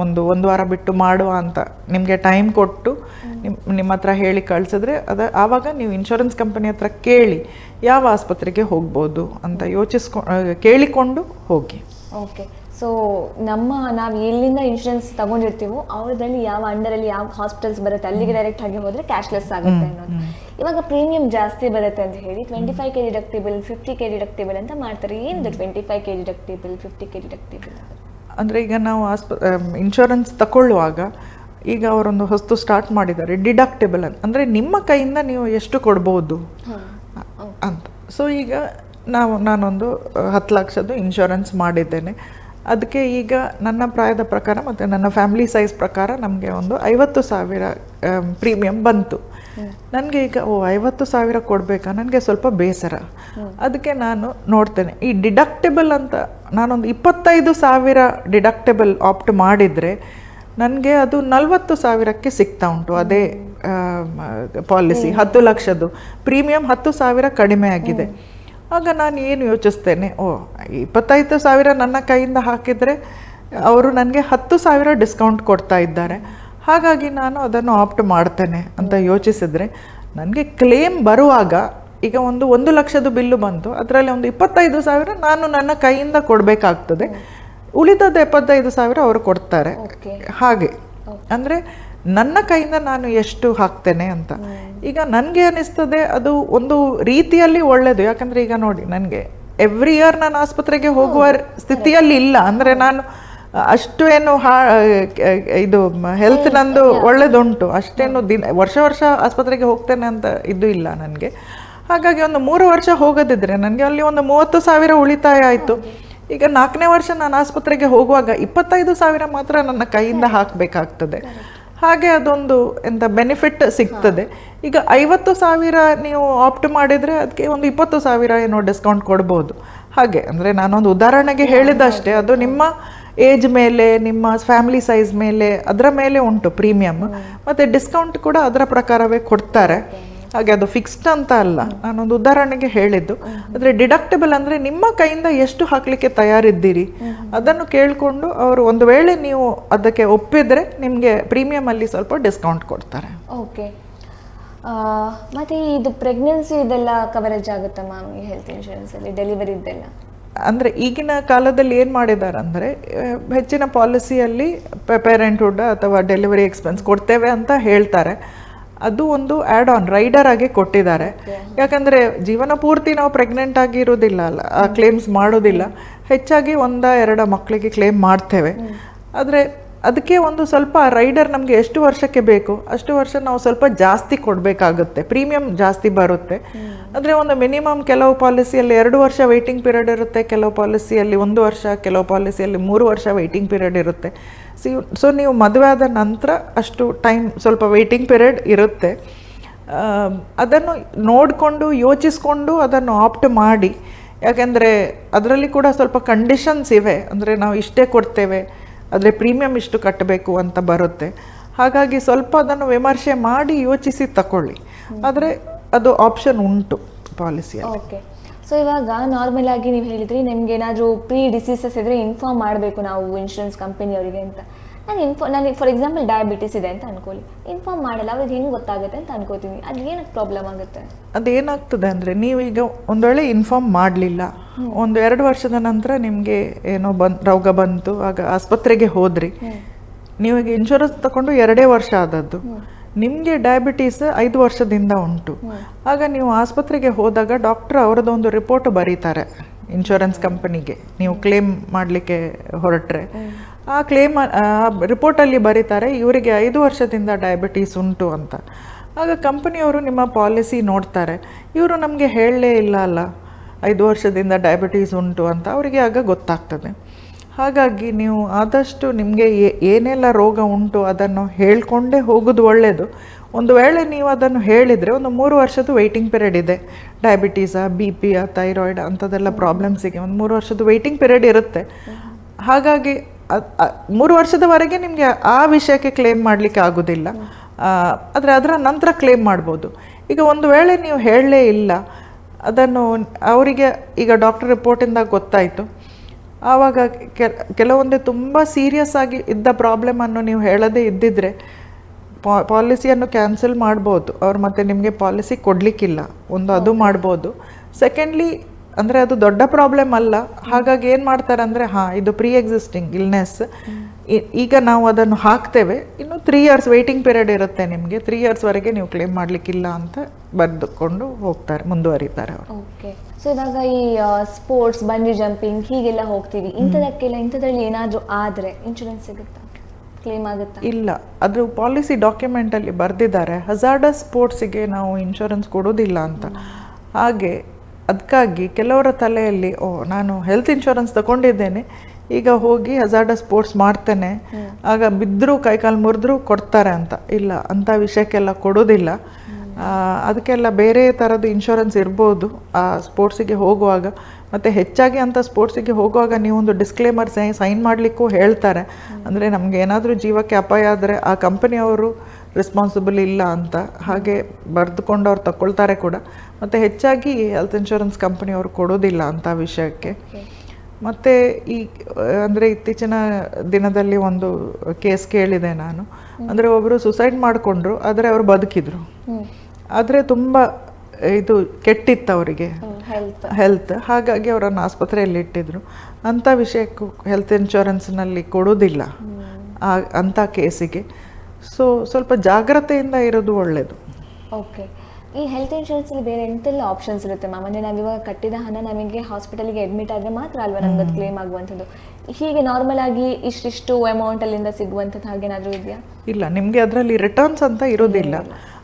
ಒಂದು ಒಂದು ವಾರ ಬಿಟ್ಟು ಮಾಡುವ ಅಂತ. ನಿಮಗೆ ಟೈಮ್ ಕೊಟ್ಟು ನಿಮ್ಮ ನಿಮ್ಮ ಹತ್ರ ಹೇಳಿ ಕಳಿಸಿದ್ರೆ ಅದು, ಆವಾಗ ನೀವು ಇನ್ಶೂರೆನ್ಸ್ ಕಂಪನಿ ಹತ್ರ ಕೇಳಿ ಯಾವ ಆಸ್ಪತ್ರೆಗೆ ಹೋಗ್ಬೋದು ಅಂತ ಯೋಚಿಸ್ಕೊ, ಕೇಳಿಕೊಂಡು ಹೋಗಿ. ಓಕೆ ಸೊ ನಮ್ಮ ನಾವು ಎಲ್ಲಿಂದ ಇನ್ಶೂರೆನ್ಸ್ ತಗೊಂಡಿರ್ತೀವೋ ಅವ್ರದ್ರಲ್ಲಿ ಯಾವ ಅಂಡರಲ್ಲಿ ಯಾವ ಹಾಸ್ಪಿಟಲ್ಸ್ ಬರುತ್ತೆ ಅಲ್ಲಿಗೆ ಡೈರೆಕ್ಟ್ ಆಗಿ ಹೋದ್ರೆ ಕ್ಯಾಶ್ಲೆಸ್ ಆಗುತ್ತೆ ಅನ್ನೋದು. ಇವಾಗ ಪ್ರೀಮಿಯಂ ಜಾಸ್ತಿ ಬರುತ್ತೆ ಅಂತ ಹೇಳಿ twenty five K deductible fifty K deductible ಅಂತ ಮಾಡ್ತಾರೆ. ಏನಿದೆ twenty five K deductible fifty K deductible ಅಂದರೆ ಈಗ ನಾವು ಆಸ್ಪ ಇನ್ಶೂರೆನ್ಸ್ ತಗೊಳ್ಳುವಾಗ ಈಗ ಅವರೊಂದು ಹೊಸ್ತು ಸ್ಟಾರ್ಟ್ ಮಾಡಿದ್ದಾರೆ. ಡಿಡಕ್ಟಿಬಲ್ ಅಂತ. ಅಂದರೆ ನಿಮ್ಮ ಕೈಯಿಂದ ನೀವು ಎಷ್ಟು ಕೊಡ್ಬೋದು? ಅಂತ. ಸೊ ಈಗ ನಾವು ನಾನೊಂದು ಹತ್ತು ಲಕ್ಷದ್ದು ಇನ್ಶೂರೆನ್ಸ್ ಮಾಡಿದ್ದೇನೆ. ಅದಕ್ಕೆ ಈಗ ನನ್ನ ಪ್ರಾಯದ ಪ್ರಕಾರ ಮತ್ತು ನನ್ನ ಫ್ಯಾಮಿಲಿ ಸೈಜ್ ಪ್ರಕಾರ ನಮಗೆ ಒಂದು ಐವತ್ತು ಸಾವಿರ ಪ್ರೀಮಿಯಂ ಬಂತು. ನನಗೆ ಈಗ ಓ ಐವತ್ತು ಸಾವಿರ ಕೊಡಬೇಕಾ? ನನಗೆ ಸ್ವಲ್ಪ ಬೇಸರ. ಅದಕ್ಕೆ ನಾನು ನೋಡ್ತೇನೆ. ಈ ಡಿಡಕ್ಟೆಬಲ್ ಅಂತ ನಾನೊಂದು ಇಪ್ಪತ್ತೈದು ಸಾವಿರ ಡಿಡಕ್ಟೆಬಲ್ ಆಪ್ಟ್ ಮಾಡಿದರೆ ನನಗೆ ಅದು ನಲವತ್ತು ಸಾವಿರಕ್ಕೆ ಸಿಗ್ತಾ ಉಂಟು ಅದೇ ಪಾಲಿಸಿ ಹತ್ತು ಲಕ್ಷದ್ದು. ಪ್ರೀಮಿಯಂ ಹತ್ತು ಸಾವಿರ ಕಡಿಮೆ ಆಗಿದೆ. ಆಗ ನಾನು ಏನು ಯೋಚಿಸ್ತೇನೆ? ಓ ಇಪ್ಪತ್ತೈದು ಸಾವಿರ ನನ್ನ ಕೈಯಿಂದ ಹಾಕಿದರೆ ಅವರು ನನಗೆ ಹತ್ತು ಸಾವಿರ ಡಿಸ್ಕೌಂಟ್ ಕೊಡ್ತಾ ಇದ್ದಾರೆ. ಹಾಗಾಗಿ ನಾನು ಅದನ್ನು ಆಪ್ಟ್ ಮಾಡ್ತೇನೆ ಅಂತ ಯೋಚಿಸಿದರೆ ನನಗೆ ಕ್ಲೇಮ್ ಬರುವಾಗ ಈಗ ಒಂದು ಒಂದು ಲಕ್ಷದ ಬಿಲ್ಲು ಬಂತು. ಅದರಲ್ಲಿ ಒಂದು ಇಪ್ಪತ್ತೈದು ಸಾವಿರ ನಾನು ನನ್ನ ಕೈಯಿಂದ ಕೊಡಬೇಕಾಗ್ತದೆ. ಉಳಿದದ್ದು ಎಪ್ಪತ್ತೈದು ಸಾವಿರ ಅವರು ಕೊಡ್ತಾರೆ. ಹಾಗೆ. ಅಂದರೆ ನನ್ನ ಕೈಯಿಂದ ನಾನು ಎಷ್ಟು ಹಾಕ್ತೇನೆ ಅಂತ. ಈಗ ನನಗೆ ಅನಿಸ್ತದೆ ಅದು ಒಂದು ರೀತಿಯಲ್ಲಿ ಒಳ್ಳೆಯದು ಯಾಕಂದರೆ ಈಗ ನೋಡಿ ನನಗೆ ಎವ್ರಿ ಇಯರ್ ನಾನು ಆಸ್ಪತ್ರೆಗೆ ಹೋಗುವ ಸ್ಥಿತಿಯಲ್ಲಿ ಇಲ್ಲ. ಅಂದರೆ ನಾನು ಅಷ್ಟು ಏನು ಹಾ ಇದು ಹೆಲ್ತ್ ನಂದು ಒಳ್ಳೆದುಂಟು. ಅಷ್ಟೇನು ದಿನ ವರ್ಷ ವರ್ಷ ಆಸ್ಪತ್ರೆಗೆ ಹೋಗ್ತೇನೆ ಅಂತ ಇದು ಇಲ್ಲ ನನಗೆ. ಹಾಗಾಗಿ ಒಂದು ಮೂರು ವರ್ಷ ಹೋಗದಿದ್ರೆ ನನಗೆ ಅಲ್ಲಿ ಒಂದು ಮೂವತ್ತು ಸಾವಿರ ಉಳಿತಾಯ ಆಯಿತು. ಈಗ ನಾಲ್ಕನೇ ವರ್ಷ ನಾನು ಆಸ್ಪತ್ರೆಗೆ ಹೋಗುವಾಗ ಇಪ್ಪತ್ತೈದು ಸಾವಿರ ಮಾತ್ರ ನನ್ನ ಕೈಯಿಂದ ಹಾಕಬೇಕಾಗ್ತದೆ. ಹಾಗೆ ಅದೊಂದು ಎಂತ ಬೆನಿಫಿಟ್ ಸಿಗ್ತದೆ. ಈಗ ಐವತ್ತು ಸಾವಿರ ನೀವು ಆಪ್ಟ್ ಮಾಡಿದರೆ ಅದಕ್ಕೆ ಒಂದು ಇಪ್ಪತ್ತು ಸಾವಿರ ಏನೋ ಡಿಸ್ಕೌಂಟ್ ಕೊಡ್ಬೋದು. ಹಾಗೆ ಅಂದರೆ ನಾನೊಂದು ಉದಾಹರಣೆಗೆ ಹೇಳಿದಷ್ಟೇ ಅದು ನಿಮ್ಮ ಏಜ್ ಮೇಲೆ ನಿಮ್ಮ ಫ್ಯಾಮಿಲಿ ಸೈಜ್ ಮೇಲೆ ಅದರ ಮೇಲೆ ಉಂಟು ಪ್ರೀಮಿಯಮ್ ಮತ್ತು ಡಿಸ್ಕೌಂಟ್ ಕೂಡ ಅದರ ಪ್ರಕಾರವೇ ಕೊಡ್ತಾರೆ. ಹಾಗೆ ಅದು ಫಿಕ್ಸ್ಡ್ ಅಂತ ಅಲ್ಲ. ನಾನೊಂದು ಉದಾಹರಣೆಗೆ ಹೇಳಿದ್ದು. ಆದರೆ ಡಿಡಕ್ಟಬಲ್ ಅಂದರೆ ನಿಮ್ಮ ಕೈಯಿಂದ ಎಷ್ಟು ಹಾಕಲಿಕ್ಕೆ ತಯಾರಿದ್ದೀರಿ? ಅದನ್ನು ಕೇಳಿಕೊಂಡು ಅವರು ಒಂದು ವೇಳೆ ನೀವು ಅದಕ್ಕೆ ಒಪ್ಪಿದರೆ ನಿಮಗೆ ಪ್ರೀಮಿಯಮಲ್ಲಿ ಸ್ವಲ್ಪ ಡಿಸ್ಕೌಂಟ್ ಕೊಡ್ತಾರೆ. ಓಕೆ ಮತ್ತೆ ಇದು ಪ್ರೆಗ್ನೆನ್ಸಿ ಇದೆಲ್ಲ ಕವರೇಜ್ ಆಗುತ್ತಾ ಮ್ಯಾಮ್ ಈ ಹೆಲ್ತ್ ಇನ್ಶೂರೆನ್ಸ್ ಅಲ್ಲಿ ಡೆಲಿವರಿ ಇದೆಲ್ಲ? ಅಂದರೆ ಈಗಿನ ಕಾಲದಲ್ಲಿ ಏನು ಮಾಡಿದ್ದಾರೆ ಅಂದರೆ ಹೆಚ್ಚಿನ ಪಾಲಿಸಿಯಲ್ಲಿ ಪೇರೆಂಟ್ಹುಡ್ ಅಥವಾ ಡೆಲಿವರಿ ಎಕ್ಸ್ಪೆನ್ಸ್ ಕೊಡ್ತೇವೆ ಅಂತ ಹೇಳ್ತಾರೆ. ಅದು ಒಂದು ಆ್ಯಡ್ ಆನ್ ರೈಡರ್ ಆಗಿ ಕೊಟ್ಟಿದ್ದಾರೆ. ಯಾಕಂದರೆ ಜೀವನ ಪೂರ್ತಿ ನಾವು ಪ್ರೆಗ್ನೆಂಟ್ ಆಗಿರೋದಿಲ್ಲ ಅಲ್ಲ ಆ ಕ್ಲೇಮ್ಸ್ ಮಾಡೋದಿಲ್ಲ ಹೆಚ್ಚಾಗಿ ಒಂದ ಎರಡ ಮಕ್ಕಳಿಗೆ ಕ್ಲೇಮ್ ಮಾಡ್ತೇವೆ. ಆದರೆ ಅದಕ್ಕೆ ಒಂದು ಸ್ವಲ್ಪ ರೈಡರ್ ನಮಗೆ ಎಷ್ಟು ವರ್ಷಕ್ಕೆ ಬೇಕು ಅಷ್ಟು ವರ್ಷ ನಾವು ಸ್ವಲ್ಪ ಜಾಸ್ತಿ ಕೊಡಬೇಕಾಗುತ್ತೆ ಪ್ರೀಮಿಯಂ ಜಾಸ್ತಿ ಬರುತ್ತೆ. ಅಂದರೆ ಒಂದು ಮಿನಿಮಮ್ ಕೆಲವು ಪಾಲಿಸಿಯಲ್ಲಿ ಎರಡು ವರ್ಷ ವೆಯ್ಟಿಂಗ್ ಪೀರಿಯಡ್ ಇರುತ್ತೆ ಕೆಲವು ಪಾಲಿಸಿಯಲ್ಲಿ ಒಂದು ವರ್ಷ ಕೆಲವು ಪಾಲಿಸಿಯಲ್ಲಿ ಮೂರು ವರ್ಷ ವೆಯ್ಟಿಂಗ್ ಪೀರಿಯಡ್ ಇರುತ್ತೆ. ಸಿ ಸೊ ನೀವು ಮದುವೆ ಆದ ನಂತರ ಅಷ್ಟು ಟೈಮ್ ಸ್ವಲ್ಪ ವೆಯ್ಟಿಂಗ್ ಪೀರಿಯಡ್ ಇರುತ್ತೆ. ಆಮ್, ಅದನ್ನು ನೋಡಿಕೊಂಡು ಯೋಚಿಸ್ಕೊಂಡು ಅದನ್ನು ಆಪ್ಟ್ ಮಾಡಿ. ಯಾಕೆಂದರೆ ಅದರಲ್ಲಿ ಕೂಡ ಸ್ವಲ್ಪ ಕಂಡೀಷನ್ಸ್ ಇವೆ. ಅಂದರೆ ನಾವು ಇಷ್ಟೇ ಕೊಡ್ತೇವೆ. ಆದರೆ ಪ್ರೀಮಿಯಂ ಇಷ್ಟು ಕಟ್ಟಬೇಕು ಅಂತ ಬರುತ್ತೆ. ಹಾಗಾಗಿ ಸ್ವಲ್ಪ ಅದನ್ನು ವಿಮರ್ಶೆ ಮಾಡಿ ಯೋಚಿಸಿ ತಗೊಳ್ಳಿ ಆದರೆ ಅದು ಆಪ್ಷನ್ ಉಂಟು ಪಾಲಿಸಿಯಲ್ಲಿ ಓಕೆ ಸೊ ಇವಾಗ ನಾರ್ಮಲ್ ಆಗಿ ನೀವು ಹೇಳಿದ್ರಿ ನಿಮ್ಗೆ ಏನಾದರೂ ಪ್ರೀ ಡಿಸೀಸಸ್ ಇದ್ರೆ ಇನ್ಫಾರ್ಮ್ ಮಾಡಬೇಕು ನಾವು ಇನ್ಶೂರೆನ್ಸ್ ಕಂಪನಿಯವರಿಗೆ ಅಂತ. ನಾನು ಇನ್ಫೋ ನನಗೆ ಫಾರ್ ಎಕ್ಸಾಂಪಲ್ ಡಯಾಬಿಟಿಸ್ ಇದೆ ಅಂತ ಅನ್ಕೊಳ್ಳಿ. ಇನ್ಫಾರ್ಮ್ ಮಾಡಲ್ಲ ಅವ್ರಿಗೆ ಹೆಂಗೆ ಗೊತ್ತಾಗುತ್ತೆ ಅಂತ ಅನ್ಕೋತೀನಿ. ಅದು ಏನಕ್ಕೆ ಪ್ರಾಬ್ಲಮ್ ಆಗುತ್ತೆ? ಅದೇನಾಗ್ತದೆ ಅಂದರೆ ನೀವೀಗ ಒಂದು ವೇಳೆ ಇನ್ಫಾರ್ಮ್ ಮಾಡಲಿಲ್ಲ. ಒಂದು ಎರಡು ವರ್ಷದ ನಂತರ ನಿಮಗೆ ಏನೋ ಬಂದ್ ರೋಗ ಬಂತು ಆಗ ಆಸ್ಪತ್ರೆಗೆ ಹೋದ್ರಿ. ನೀವೀಗ ಇನ್ಶೂರೆನ್ಸ್ ತಗೊಂಡು ಎರಡೇ ವರ್ಷ ಆದದ್ದು. ನಿಮಗೆ ಡಯಾಬಿಟೀಸ್ ಐದು ವರ್ಷದಿಂದ ಉಂಟು. ಆಗ ನೀವು ಆಸ್ಪತ್ರೆಗೆ ಹೋದಾಗ ಡಾಕ್ಟರ್ ಒಂದು ರಿಪೋರ್ಟ್ ಬರೀತಾರೆ ಇನ್ಶೂರೆನ್ಸ್ ಕಂಪನಿಗೆ ನೀವು ಕ್ಲೇಮ್ ಮಾಡಲಿಕ್ಕೆ ಹೊರಟ್ರೆ. ಆ ಕ್ಲೇಮ್ ರಿಪೋರ್ಟಲ್ಲಿ ಬರೀತಾರೆ ಇವರಿಗೆ ಐದು ವರ್ಷದಿಂದ ಡಯಾಬಿಟೀಸ್ ಉಂಟು ಅಂತ. ಆಗ ಕಂಪನಿಯವರು ನಿಮ್ಮ ಪಾಲಿಸಿ ನೋಡ್ತಾರೆ. ಇವರು ನಮಗೆ ಹೇಳಲೇ ಇಲ್ಲ ಅಲ್ಲ ಐದು ವರ್ಷದಿಂದ ಡಯಾಬಿಟೀಸ್ ಉಂಟು ಅಂತ. ಅವರಿಗೆ ಆಗ ಗೊತ್ತಾಗ್ತದೆ. ಹಾಗಾಗಿ ನೀವು ಆದಷ್ಟು ನಿಮಗೆ ಏನೆಲ್ಲ ರೋಗ ಉಂಟು ಅದನ್ನು ಹೇಳಿಕೊಂಡೇ ಹೋಗೋದು ಒಳ್ಳೆಯದು ಒಂದು ವೇಳೆ ನೀವು ಅದನ್ನು ಹೇಳಿದರೆ ಒಂದು ಮೂರು ವರ್ಷದ ವೆಯ್ಟಿಂಗ್ ಪೀರಿಯಡ್ ಇದೆ. ಡಯಾಬಿಟೀಸಾ ಬಿ ಪಿಯ ಥೈರಾಯ್ಡ್ ಅಂಥದ್ದೆಲ್ಲ ಪ್ರಾಬ್ಲಮ್ಸಿಗೆ ಒಂದು ಮೂರು ವರ್ಷದ ವೆಯ್ಟಿಂಗ್ ಪೀರಿಯಡ್ ಇರುತ್ತೆ. ಹಾಗಾಗಿ ಮೂರು ವರ್ಷದವರೆಗೆ ನಿಮಗೆ ಆ ವಿಷಯಕ್ಕೆ ಕ್ಲೇಮ್ ಮಾಡಲಿಕ್ಕೆ ಆಗೋದಿಲ್ಲ. ಆದರೆ ಅದರ ನಂತರ ಕ್ಲೇಮ್ ಮಾಡ್ಬೋದು. ಈಗ ಒಂದು ವೇಳೆ ನೀವು ಹೇಳಲೇ ಇಲ್ಲ ಅದನ್ನು ಅವರಿಗೆ ಈಗ ಡಾಕ್ಟರ್ ರಿಪೋರ್ಟಿಂದ ಗೊತ್ತಾಯಿತು. ಆವಾಗ ಕೆಲ ಕೆಲವೊಂದು ತುಂಬ ಸೀರಿಯಸ್ ಆಗಿ ಇದ್ದ ಪ್ರಾಬ್ಲಮನ್ನು ನೀವು ಹೇಳದೇ ಇದ್ದಿದ್ರೆ ಪಾ ಪಾಲಿಸಿಯನ್ನು ಕ್ಯಾನ್ಸಲ್ ಮಾಡ್ಬೋದು. ಅವ್ರು ಮತ್ತೆ ನಿಮಗೆ ಪಾಲಿಸಿ ಕೊಡಲಿಕ್ಕಿಲ್ಲ. ಒಂದು ಅದು ಮಾಡ್ಬೋದು. ಸೆಕೆಂಡ್ಲಿ ಅಂದರೆ ಅದು ದೊಡ್ಡ ಪ್ರಾಬ್ಲಮ್ ಅಲ್ಲ. ಹಾಗಾಗಿ ಏನು ಮಾಡ್ತಾರೆ ಅಂದರೆ ಹಾಂ ಇದು ಪ್ರೀ ಎಕ್ಸಿಸ್ಟಿಂಗ್ ಇಲ್ನೆಸ್ ಈಗ ನಾವು ಅದನ್ನು ಹಾಕ್ತೇವೆ. ಇನ್ನು ತ್ರೀ ಇಯರ್ಸ್ ವೆಯ್ಟಿಂಗ್ ಪೀರಿಯಡ್ ಇರುತ್ತೆ ನಿಮಗೆ. ತ್ರೀ ಇಯರ್ಸ್ವರೆಗೆ ನೀವು ಕ್ಲೇಮ್ ಮಾಡಲಿಕ್ಕಿಲ್ಲ ಅಂತ ಬರೆದುಕೊಂಡು ಹೋಗ್ತಾರೆ ಮುಂದುವರಿತಾರೆ ಅವರು. ಓಕೆ ಸೊ ಇವಾಗ ಈ ಸ್ಪೋರ್ಟ್ಸ್ ಬಂಜಿ ಜಂಪಿಂಗ್ ಹೀಗೆಲ್ಲ ಹೋಗ್ತೀವಿ. ಇಂಥದಕ್ಕೆಲ್ಲ ಇಂಥದ್ರಲ್ಲಿ ಏನಾದರೂ ಆದರೆ ಇನ್ಶೂರೆನ್ಸ್ ಸಿಗುತ್ತಾ? ಕ್ಲೇಮ್ ಆಗುತ್ತಾ? ಇಲ್ಲ. ಅದ್ರ ಪಾಲಿಸಿ ಡಾಕ್ಯುಮೆಂಟಲ್ಲಿ ಬರೆದಿದ್ದಾರೆ. ಹಜಾರ್ಡಸ್ ಸ್ಪೋರ್ಟ್ಸಿಗೆ ನಾವು ಇನ್ಶೂರೆನ್ಸ್ ಕೊಡೋದಿಲ್ಲ ಅಂತ. ಹಾಗೆ ಅದಕ್ಕಾಗಿ ಕೆಲವರ ತಲೆಯಲ್ಲಿ ಓ ನಾನು ಹೆಲ್ತ್ ಇನ್ಶೂರೆನ್ಸ್ ತಗೊಂಡಿದ್ದೇನೆ. ಈಗ ಹೋಗಿ ಹಜಾರ್ಡ ಸ್ಪೋರ್ಟ್ಸ್ ಮಾಡ್ತೇನೆ. ಆಗ ಬಿದ್ದರೂ ಕೈಕಾಲು ಮುರಿದ್ರೂ ಕೊಡ್ತಾರೆ ಅಂತ. ಇಲ್ಲ ಅಂಥ ವಿಷಯಕ್ಕೆಲ್ಲ ಕೊಡೋದಿಲ್ಲ. ಅದಕ್ಕೆಲ್ಲ ಬೇರೆ ಥರದ್ದು ಇನ್ಶೂರೆನ್ಸ್ ಇರ್ಬೋದು ಆ ಸ್ಪೋರ್ಟ್ಸಿಗೆ ಹೋಗುವಾಗ. ಮತ್ತು ಹೆಚ್ಚಾಗಿ ಅಂಥ ಸ್ಪೋರ್ಟ್ಸಿಗೆ ಹೋಗುವಾಗ ನೀವೊಂದು ಡಿಸ್ಕ್ಲೇಮರ್ ಸೈ ಸೈನ್ ಮಾಡಲಿಕ್ಕೂ ಹೇಳ್ತಾರೆ. ಅಂದರೆ ನಮಗೆ ಏನಾದರೂ ಜೀವಕ್ಕೆ ಅಪಾಯ ಆದರೆ ಆ ಕಂಪನಿಯವರು ರೆಸ್ಪಾನ್ಸಿಬಲ್ ಇಲ್ಲ ಅಂತ. ಹಾಗೆ ಬರೆದುಕೊಂಡು ಅವ್ರು ತಗೊಳ್ತಾರೆ ಕೂಡ. ಮತ್ತು ಹೆಚ್ಚಾಗಿ ಹೆಲ್ತ್ ಇನ್ಶೂರೆನ್ಸ್ ಕಂಪನಿಯವರು ಕೊಡೋದಿಲ್ಲ ಅಂಥ ವಿಷಯಕ್ಕೆ. ಮತ್ತು ಈ ಅಂದರೆ ಇತ್ತೀಚಿನ ದಿನದಲ್ಲಿ ಒಂದು ಕೇಸ್ ಕೇಳಿದೆ ನಾನು. ಅಂದರೆ ಒಬ್ಬರು ಸುಸೈಡ್ ಮಾಡಿಕೊಂಡ್ರು ಆದರೆ ಅವರು ಬದುಕಿದ್ರು. ಆದರೆ ತುಂಬ ಇದು ಕೆಟ್ಟಿತ್ತು ಅವರಿಗೆ. ಹೆಲ್ತ್ ಹೆಲ್ತ್ ಹಾಗಾಗಿ ಅವರನ್ನು ಆಸ್ಪತ್ರೆಯಲ್ಲಿ ಇಟ್ಟಿದ್ರು. ಅಂಥ ವಿಷಯಕ್ಕೂ ಹೆಲ್ತ್ ಇನ್ಶೂರೆನ್ಸ್ನಲ್ಲಿ ಕೊಡೋದಿಲ್ಲ. ಆ ಅಂಥ ಕೇಸಿಗೆ. ಸೊ ಸ್ವಲ್ಪ ಜಾಗ್ರತೆಯಿಂದ ಇರೋದು ಒಳ್ಳೆಯದು ಓಕೆ ಈ ಹೆಲ್ತ್ ಇನ್ಶೂರೆನ್ಸ್ ಅಲ್ಲಿ ಬೇರೆ ಎಂತೆಲ್ಲ ಆಪ್ಷನ್ಸ್ ಇರುತ್ತೆ ಮ್ಯಾಮ್ ನಾವು ಇವಾಗ ಕಟ್ಟಿದ ಹಣ ನಮಗೆ ಹಾಸ್ಪಿಟಲ್ಗೆ ಅಡ್ಮಿಟ್ ಆದರೆ ಮಾತ್ರ ಅಲ್ವಾ ನಮ್ಗೆ ಅದು ಕ್ಲೇಮ್ ಆಗುವಂಥದ್ದು? ಹೀಗೆ ನಾರ್ಮಲ್ ಆಗಿ ಇಷ್ಟಿಷ್ಟು ಅಮೌಂಟ್ ಅಲ್ಲಿಂದ ಸಿಗುವಂಥದ್ದು ಹಾಗೇನಾದರೂ ಇದೆಯಾ? ಇಲ್ಲ, ನಿಮಗೆ ಅದರಲ್ಲಿ ರಿಟರ್ನ್ಸ್ ಅಂತ ಇರೋದಿಲ್ಲ.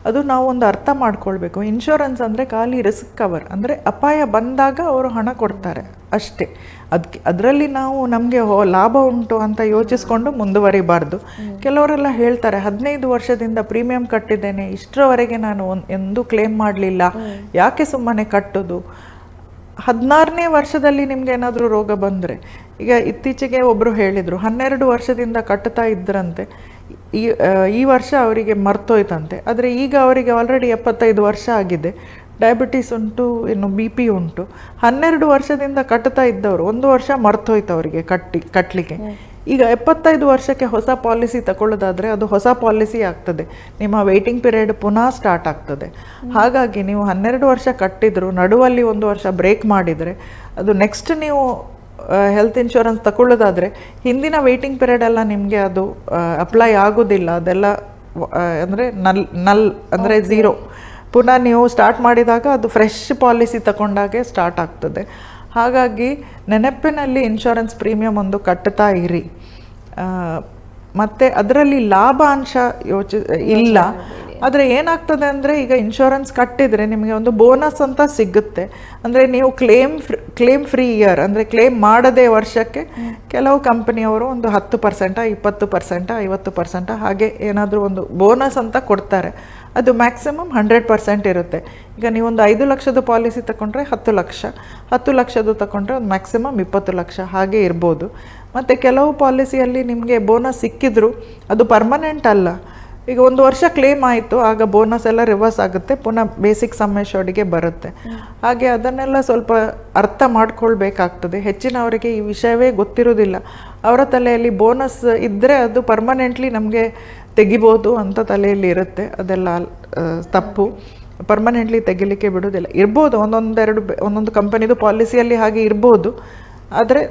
ಅದು ನಾವು ಒಂದು ಅರ್ಥ ಮಾಡ್ಕೊಳ್ಬೇಕು. ಇನ್ಶೂರೆನ್ಸ್ ಅಂದರೆ ಖಾಲಿ ರಿಸ್ಕ್ ಕವರ್ ಅಂದರೆ ಅಪಾಯ ಬಂದಾಗ ಅವರು ಹಣ ಕೊಡ್ತಾರೆ ಅಷ್ಟೇ. ಅದಕ್ಕೆ ಅದರಲ್ಲಿ ನಾವು ನಮಗೆ ಲಾಭ ಉಂಟು ಅಂತ ಯೋಚಿಸ್ಕೊಂಡು ಮುಂದುವರಿಬಾರ್ದು. ಕೆಲವರೆಲ್ಲ ಹೇಳ್ತಾರೆ ಹದಿನೈದು ವರ್ಷದಿಂದ ಪ್ರೀಮಿಯಂ ಕಟ್ಟಿದ್ದೇನೆ ಇಷ್ಟರವರೆಗೆ ನಾನು ಒಂದು ಎಂದೂ ಕ್ಲೇಮ್ ಮಾಡಲಿಲ್ಲ. ಯಾಕೆ ಸುಮ್ಮನೆ ಕಟ್ಟೋದು? ಹದಿನಾರನೇ ವರ್ಷದಲ್ಲಿ ನಿಮ್ಗೆ ಏನಾದರೂ ರೋಗ ಬಂದರೆ ಈಗ ಇತ್ತೀಚೆಗೆ ಒಬ್ಬರು ಹೇಳಿದರು ಹನ್ನೆರಡು ವರ್ಷದಿಂದ ಕಟ್ತಾ ಇದ್ರಂತೆ ಈ ಈ ವರ್ಷ ಅವರಿಗೆ ಮರ್ತೋಯ್ತಂತೆ. ಆದರೆ ಈಗ ಅವರಿಗೆ ಆಲ್ರೆಡಿ ಎಪ್ಪತ್ತೈದು ವರ್ಷ ಆಗಿದೆ. ಡಯಾಬಿಟೀಸ್ ಉಂಟು ಇನ್ನು ಬಿ ಪಿ ಉಂಟು. ಹನ್ನೆರಡು ವರ್ಷದಿಂದ ಕಟ್ತಾ ಇದ್ದವರು ಒಂದು ವರ್ಷ ಮರ್ತೋಯ್ತು ಅವರಿಗೆ ಕಟ್ಟಿ ಕಟ್ಟಲಿಕ್ಕೆ ಈಗ ಎಪ್ಪತ್ತೈದು ವರ್ಷಕ್ಕೆ ಹೊಸ ಪಾಲಿಸಿ ತಗೊಳ್ಳೋದಾದರೆ ಅದು ಹೊಸ ಪಾಲಿಸಿ ಆಗ್ತದೆ. ನಿಮ್ಮ ವೆಯ್ಟಿಂಗ್ ಪೀರಿಯಡ್ ಪುನಃ ಸ್ಟಾರ್ಟ್ ಆಗ್ತದೆ. ಹಾಗಾಗಿ ನೀವು ಹನ್ನೆರಡು ವರ್ಷ ಕಟ್ಟಿದ್ರು ನಡುವಲ್ಲಿ ಒಂದು ವರ್ಷ ಬ್ರೇಕ್ ಮಾಡಿದರೆ ಅದು ನೆಕ್ಸ್ಟ್ ನೀವು ಹೆಲ್ತ್ ಇನ್ಶೂರೆನ್ಸ್ ತಗೊಳ್ಳೋದಾದರೆ ಹಿಂದಿನ ವೆಯ್ಟಿಂಗ್ ಪೀರಿಯಡ್ ಎಲ್ಲ ನಿಮಗೆ ಅದು ಅಪ್ಲೈ ಆಗೋದಿಲ್ಲ. ಅದೆಲ್ಲ ಅಂದರೆ ನಲ್ ನಲ್ ಅಂದರೆ ಝೀರೋ ಪುನಃ ನೀವು ಸ್ಟಾರ್ಟ್ ಮಾಡಿದಾಗ ಅದು ಫ್ರೆಶ್ ಪಾಲಿಸಿ ತಗೊಂಡಾಗೆ ಸ್ಟಾರ್ಟ್ ಆಗ್ತದೆ. ಹಾಗಾಗಿ ನೆನಪಿನಲ್ಲಿ ಇನ್ಶೂರೆನ್ಸ್ ಪ್ರೀಮಿಯಂ ಒಂದು ಕಟ್ತಾ ಇರಿ. ಮತ್ತು ಅದರಲ್ಲಿ ಲಾಭಾಂಶ ಯೋಚಿ, ಇಲ್ಲ. ಆದರೆ ಏನಾಗ್ತದೆ ಅಂದರೆ ಈಗ ಇನ್ಶೂರೆನ್ಸ್ ಕಟ್ಟಿದರೆ ನಿಮಗೆ ಒಂದು ಬೋನಸ್ ಅಂತ ಸಿಗುತ್ತೆ. ಅಂದರೆ ನೀವು claim free claim free year ಅಂದರೆ ಕ್ಲೇಮ್ ಮಾಡದೇ ವರ್ಷಕ್ಕೆ ಕೆಲವು ಕಂಪನಿಯವರು ಒಂದು ಹತ್ತು ಪರ್ಸೆಂಟ ಇಪ್ಪತ್ತು ಪರ್ಸೆಂಟ ಐವತ್ತು ಪರ್ಸೆಂಟ ಹಾಗೆ ಏನಾದರೂ ಒಂದು ಬೋನಸ್ ಅಂತ ಕೊಡ್ತಾರೆ. ಅದು ಮ್ಯಾಕ್ಸಿಮಮ್ ಹಂಡ್ರೆಡ್ ಪರ್ಸೆಂಟ್ ಇರುತ್ತೆ. ಈಗ ನೀವೊಂದು ಐದು ಲಕ್ಷದ ಪಾಲಿಸಿ ತಗೊಂಡ್ರೆ ಹತ್ತು ಲಕ್ಷ. ಹತ್ತು ಲಕ್ಷದ್ದು ತಗೊಂಡ್ರೆ ಒಂದು ಮ್ಯಾಕ್ಸಿಮಮ್ ಇಪ್ಪತ್ತು ಲಕ್ಷ. ಹಾಗೆ ಇರ್ಬೋದು. ಮತ್ತು ಕೆಲವು ಪಾಲಿಸಿಯಲ್ಲಿ ನಿಮಗೆ ಬೋನಸ್ ಸಿಕ್ಕಿದ್ರು ಅದು ಪರ್ಮನೆಂಟ್ ಅಲ್ಲ. ಈಗ ಒಂದು ವರ್ಷ ಕ್ಲೇಮ್ ಆಯಿತು ಆಗ ಬೋನಸ್ ಎಲ್ಲ ರಿವರ್ಸ್ ಆಗುತ್ತೆ ಪುನಃ ಬೇಸಿಕ್ ಸಮ್ಮೇಶೋಡಿಗೆ ಬರುತ್ತೆ. ಹಾಗೆ ಅದನ್ನೆಲ್ಲ ಸ್ವಲ್ಪ ಅರ್ಥ ಮಾಡ್ಕೊಳ್ಬೇಕಾಗ್ತದೆ. ಹೆಚ್ಚಿನವರಿಗೆ ಈ ವಿಷಯವೇ ಗೊತ್ತಿರೋದಿಲ್ಲ ಅವರ ತಲೆಯಲ್ಲಿ ಬೋನಸ್ ಇದ್ದರೆ ಅದು ಪರ್ಮನೆಂಟ್ಲಿ ನಮಗೆ ತೆಗಿಬೋದು ಅಂತ ತಲೆಯಲ್ಲಿ ಇರುತ್ತೆ. ಅದೆಲ್ಲ ತಪ್ಪು. ಪರ್ಮನೆಂಟ್ಲಿ ತೆಗಿಲಿಕ್ಕೆ ಬಿಡೋದಿಲ್ಲ ಇರ್ಬೋದು ಒಂದೊಂದೆರಡು ಒಂದೊಂದು ಕಂಪನಿದು ಪಾಲಿಸಿಯಲ್ಲಿ ಹಾಗೆ ಇರ್ಬೋದು. ಆದರೆ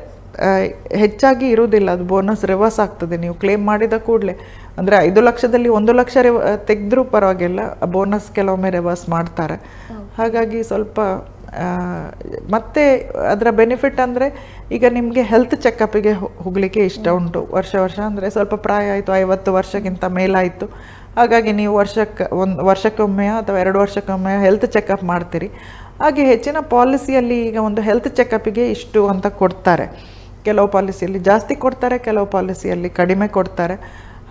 ಹೆಚ್ಚಾಗಿ ಇರುವುದಿಲ್ಲ. ಅದು ಬೋನಸ್ ರಿವರ್ಸ್ ಆಗ್ತದೆ. ನೀವು ಕ್ಲೇಮ್ ಮಾಡಿದ ಕೂಡಲೇ. ಅಂದರೆ ಐದು ಲಕ್ಷದಲ್ಲಿ ಒಂದು ಲಕ್ಷ ರಿವ ತೆಗೆದ್ರೂ ಪರವಾಗಿಲ್ಲ. ಬೋನಸ್ ಕೆಲವೊಮ್ಮೆ ರಿವರ್ಸ್ ಮಾಡ್ತಾರೆ. ಹಾಗಾಗಿ ಸ್ವಲ್ಪ ಮತ್ತೆ ಅದರ ಬೆನಿಫಿಟ್ ಅಂದರೆ ಈಗ ನಿಮಗೆ ಹೆಲ್ತ್ ಚೆಕಪ್ಪಿಗೆ ಹೋಗಲಿಕ್ಕೆ ಇಷ್ಟ ಉಂಟು. ವರ್ಷ ವರ್ಷ ಅಂದರೆ ಸ್ವಲ್ಪ ಪ್ರಾಯ ಆಯಿತು, ಐವತ್ತು ವರ್ಷಕ್ಕಿಂತ ಮೇಲಾಯಿತು. ಹಾಗಾಗಿ ನೀವು ವರ್ಷಕ್ಕೆ ಒಂದು, ವರ್ಷಕ್ಕೊಮ್ಮೆ ಅಥವಾ ಎರಡು ವರ್ಷಕ್ಕೊಮ್ಮೆ ಹೆಲ್ತ್ ಚೆಕಪ್ ಮಾಡ್ತೀರಿ. ಹಾಗೆ ಹೆಚ್ಚಿನ ಪಾಲಿಸಿಯಲ್ಲಿ ಈಗ ಒಂದು ಹೆಲ್ತ್ ಚೆಕಪ್ಪಿಗೆ ಇಷ್ಟು ಅಂತ ಕೊಡ್ತಾರೆ. ಕೆಲವು ಪಾಲಿಸಿಯಲ್ಲಿ ಜಾಸ್ತಿ ಕೊಡ್ತಾರೆ, ಕೆಲವು ಪಾಲಿಸಿಯಲ್ಲಿ ಕಡಿಮೆ ಕೊಡ್ತಾರೆ.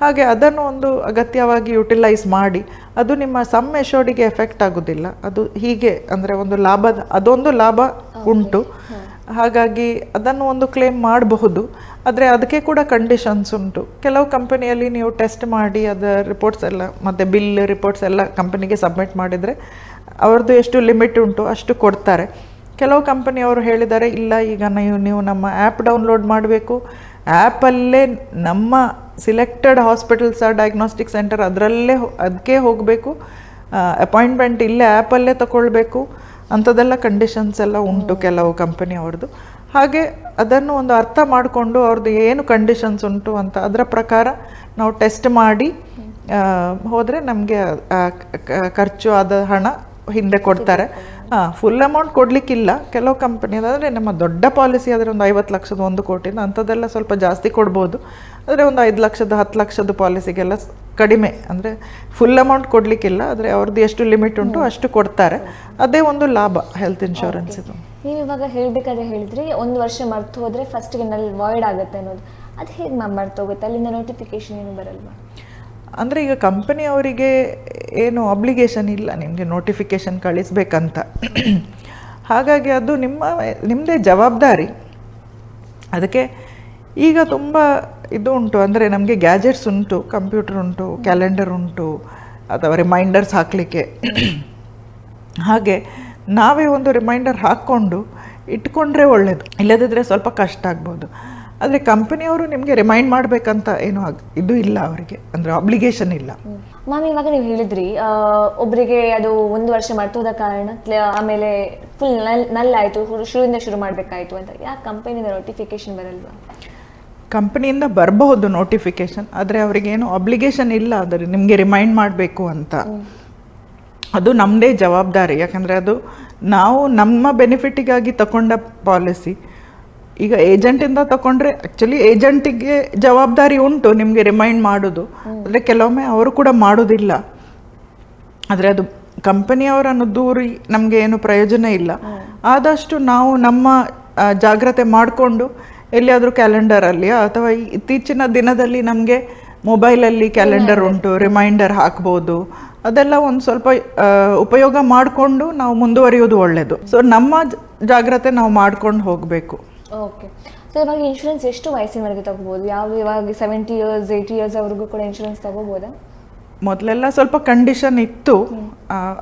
ಹಾಗೆ ಅದನ್ನು ಒಂದು ಅಗತ್ಯವಾಗಿ ಯುಟಿಲೈಸ್ ಮಾಡಿ ಅದು ನಿಮ್ಮ ಸಮ್ ಎಶೋರ್ಡಿಗೆ ಎಫೆಕ್ಟ್ ಆಗೋದಿಲ್ಲ. ಅದು ಹೀಗೆ ಅಂದರೆ ಒಂದು ಲಾಭದ ಅದೊಂದು ಲಾಭ ಉಂಟು. ಹಾಗಾಗಿ ಅದನ್ನು ಒಂದು ಕ್ಲೇಮ್ ಮಾಡಬಹುದು. ಆದರೆ ಅದಕ್ಕೆ ಕೂಡ ಕಂಡೀಷನ್ಸ್ ಉಂಟು. ಕೆಲವು ಕಂಪನಿಯಲ್ಲಿ ನೀವು ಟೆಸ್ಟ್ ಮಾಡಿ ಅದರ ರಿಪೋರ್ಟ್ಸ್ ಎಲ್ಲ ಮತ್ತು ಬಿಲ್ ರಿಪೋರ್ಟ್ಸ್ ಎಲ್ಲ ಕಂಪನಿಗೆ ಸಬ್ಮಿಟ್ ಮಾಡಿದರೆ ಅವ್ರದ್ದು ಎಷ್ಟು ಲಿಮಿಟ್ ಉಂಟು ಅಷ್ಟು ಕೊಡ್ತಾರೆ. ಕೆಲವು ಕಂಪನಿಯವರು ಹೇಳಿದ್ದಾರೆ ಇಲ್ಲ ಈಗ ನೀವು ನೀವು ನಮ್ಮ ಆ್ಯಪ್ ಡೌನ್ಲೋಡ್ ಮಾಡಬೇಕು. ಆ್ಯಪಲ್ಲೇ ನಮ್ಮ ಸಿಲೆಕ್ಟೆಡ್ ಹಾಸ್ಪಿಟಲ್ಸ್ ಡಯಾಗ್ನೋಸ್ಟಿಕ್ ಸೆಂಟರ್ ಅದರಲ್ಲೇ ಅದಕ್ಕೆ ಹೋಗಬೇಕು. ಅಪಾಯಿಂಟ್ಮೆಂಟ್ ಇಲ್ಲೇ ಆ್ಯಪಲ್ಲೇ ತಗೊಳ್ಬೇಕು. ಅಂಥದ್ದೆಲ್ಲ ಕಂಡೀಷನ್ಸ್ ಎಲ್ಲ ಉಂಟು ಕೆಲವು ಕಂಪನಿಯವ್ರದ್ದು ಹಾಗೆ ಅದನ್ನು ಒಂದು ಅರ್ಥ ಮಾಡಿಕೊಂಡು ಅವ್ರದ್ದು ಏನು ಕಂಡೀಷನ್ಸ್ ಉಂಟು ಅಂತ ಅದರ ಪ್ರಕಾರ ನಾವು ಟೆಸ್ಟ್ ಮಾಡಿ ಹೋದರೆ ನಮಗೆ ಖರ್ಚು ಆದ ಹಣ ಹಿಂದೆ ಕೊಡ್ತಾರೆ. ಹಾಂ ಫುಲ್ ಅಮೌಂಟ್ ಕೊಡಲಿಕ್ಕಿಲ್ಲ. ಕೆಲವು ಕಂಪನಿ ಅಂದರೆ ನಮ್ಮ ದೊಡ್ಡ ಪಾಲಿಸಿ ಆದರೆ ಒಂದು ಐವತ್ತು ಲಕ್ಷದ ಒಂದು ಕೋಟಿನ ಅಂಥದ್ದೆಲ್ಲ ಸ್ವಲ್ಪ ಜಾಸ್ತಿ ಕೊಡ್ಬೋದು. ಆದರೆ ಒಂದು ಐದು ಲಕ್ಷದ ಹತ್ತು ಲಕ್ಷದ ಪಾಲಿಸಿಗೆಲ್ಲ ಕಡಿಮೆ. ಅಂದರೆ ಫುಲ್ ಅಮೌಂಟ್ ಕೊಡಲಿಕ್ಕಿಲ್ಲ ಆದರೆ ಅವ್ರದ್ದು ಎಷ್ಟು ಲಿಮಿಟ್ ಉಂಟು ಅಷ್ಟು ಕೊಡ್ತಾರೆ. ಅದೇ ಒಂದು ಲಾಭ ಹೆಲ್ತ್ ಇನ್ಶೂರೆನ್ಸ್ ಇದು. ನೀವು ಇವಾಗ ಹೇಳಬೇಕಾದ್ರೆ ಹೇಳಿದ್ರಿ ಒಂದು ವರ್ಷ ಮರ್ತು ಹೋದರೆ ಫಸ್ಟ್ಗೆ ನಲ್ಲಿ ವಾಯ್ಡ್ ಆಗುತ್ತೆ ಅನ್ನೋದು. ಅದು ಹೇಗೆ ಮ್ಯಾಮ್ ಮರ್ತು ಹೋಗುತ್ತೆ ಅಲ್ಲಿಂದ ನೋಟಿಫಿಕೇಶನ್ ಏನು ಬರಲ್ವಾ? ಅಂದರೆ ಈಗ ಕಂಪನಿ ಅವರಿಗೆ ಏನು ಅಬ್ಲಿಗೇಷನ್ ಇಲ್ಲ, ನಿಮಗೆ ನೋಟಿಫಿಕೇಶನ್ ಕಳಿಸ್ಬೇಕಂತ. ಹಾಗಾಗಿ ಅದು ನಿಮ್ಮ ನಿಮ್ಮದೇ ಜವಾಬ್ದಾರಿ. ಅದಕ್ಕೆ ಈಗ ತುಂಬ ಇದು ಉಂಟು, ಅಂದರೆ ನಮಗೆ ಗ್ಯಾಜೆಟ್ಸ್ ಉಂಟು ಕಂಪ್ಯೂಟರ್ ಉಂಟು ಕ್ಯಾಲೆಂಡರ್ ಉಂಟು, ಅಥವಾ ರಿಮೈಂಡರ್ಸ್ ಹಾಕಲಿಕ್ಕೆ. ಹಾಗೆ ನಾವೇ ಒಂದು ರಿಮೈಂಡರ್ ಹಾಕ್ಕೊಂಡು ಇಟ್ಕೊಂಡ್ರೆ ಒಳ್ಳೆಯದು ಇಲ್ಲದಿದ್ದರೆ ಸ್ವಲ್ಪ ಕಷ್ಟ ಆಗ್ಬೋದು. ಆದರೆ ಕಂಪನಿಯವರು ನಿಮಗೆ ರಿಮೈಂಡ್ ಮಾಡಬೇಕಂತ ಏನು ಆಗ್ ಇದು ಇಲ್ಲ ಅವರಿಗೆ. ಅಂದರೆ ಅಬ್ಲಿಗೇಷನ್ ಇಲ್ಲ. ಮ್ಯಾಮ್ ಇವಾಗ ನೀವು ಹೇಳಿದ್ರಿ ಒಬ್ಬರಿಗೆ ಅದು ಒಂದು ವರ್ಷ ಮರ್ತೋದ ಕಾರಣ ಆಮೇಲೆ ಫುಲ್ ನಲ್ ನಲ್ ಆಯಿತು ಶುರುವಿಂದ ಶುರು ಮಾಡಬೇಕಾಯಿತು ಅಂತ. ಯಾಕೆ ಕಂಪನಿಯಿಂದ ನೋಟಿಫಿಕೇಶನ್ ಬರಲ್ವಾ? ಕಂಪನಿಯಿಂದ ಬರಬಹುದು ನೋಟಿಫಿಕೇಶನ್ ಆದರೆ ಅವರಿಗೇನು ಅಬ್ಲಿಗೇಷನ್ ಇಲ್ಲ ಆದರೆ ನಿಮಗೆ ರಿಮೈಂಡ್ ಮಾಡಬೇಕು ಅಂತ. ಅದು ನಮ್ಮದೇ ಜವಾಬ್ದಾರಿ. ಯಾಕಂದರೆ ಅದು ನಾವು ನಮ್ಮ ಬೆನಿಫಿಟಿಗಾಗಿ ತಗೊಂಡ ಪಾಲಿಸಿ ಈಗ ಏಜೆಂಟಿಂದ ತಗೊಂಡ್ರೆ ಆ್ಯಕ್ಚುಲಿ ಏಜೆಂಟಿಗೆ ಜವಾಬ್ದಾರಿ ಉಂಟು ನಿಮಗೆ ರಿಮೈಂಡ್ ಮಾಡೋದು. ಆದರೆ ಕೆಲವೊಮ್ಮೆ ಅವರು ಕೂಡ ಮಾಡೋದಿಲ್ಲ. ಆದರೆ ಅದು ಕಂಪನಿಯವರನ್ನು ದೂರಿ ನಮಗೆ ಏನು ಪ್ರಯೋಜನ ಇಲ್ಲ. ಆದಷ್ಟು ನಾವು ನಮ್ಮ ಜಾಗ್ರತೆ ಮಾಡಿಕೊಂಡು ಎಲ್ಲಿಯಾದರೂ ಕ್ಯಾಲೆಂಡರಲ್ಲಿ ಅಥವಾ ಇತ್ತೀಚಿನ ದಿನದಲ್ಲಿ ನಮಗೆ ಮೊಬೈಲಲ್ಲಿ ಕ್ಯಾಲೆಂಡರ್ ಉಂಟು ರಿಮೈಂಡರ್ ಹಾಕ್ಬೋದು. ಅದೆಲ್ಲ ಒಂದು ಸ್ವಲ್ಪ ಉಪಯೋಗ ಮಾಡಿಕೊಂಡು ನಾವು ಮುಂದುವರಿಯೋದು ಒಳ್ಳೆಯದು ಸೊ ನಮ್ಮ ಜಾಗ್ರತೆ ನಾವು ಮಾಡ್ಕೊಂಡು ಹೋಗಬೇಕು. ಓಕೆ ಸೊ ಇವಾಗ ಇನ್ಶೂರೆನ್ಸ್ ಎಷ್ಟು ವಯಸ್ಸಿನವರೆಗೆ ತಗೋಬೋದು? ಯಾವ ಇವಾಗ ಸೆವೆಂಟಿ ಇಯರ್ಸ್ ಏಯ್ಟಿ ಇಯರ್ಸ್ ಅವ್ರಿಗೂ ಕೂಡ ಇನ್ಶೂರೆನ್ಸ್ ತಗೋಬೋದಾ? ಮೊದಲೆಲ್ಲ ಸ್ವಲ್ಪ ಕಂಡೀಷನ್ ಇತ್ತು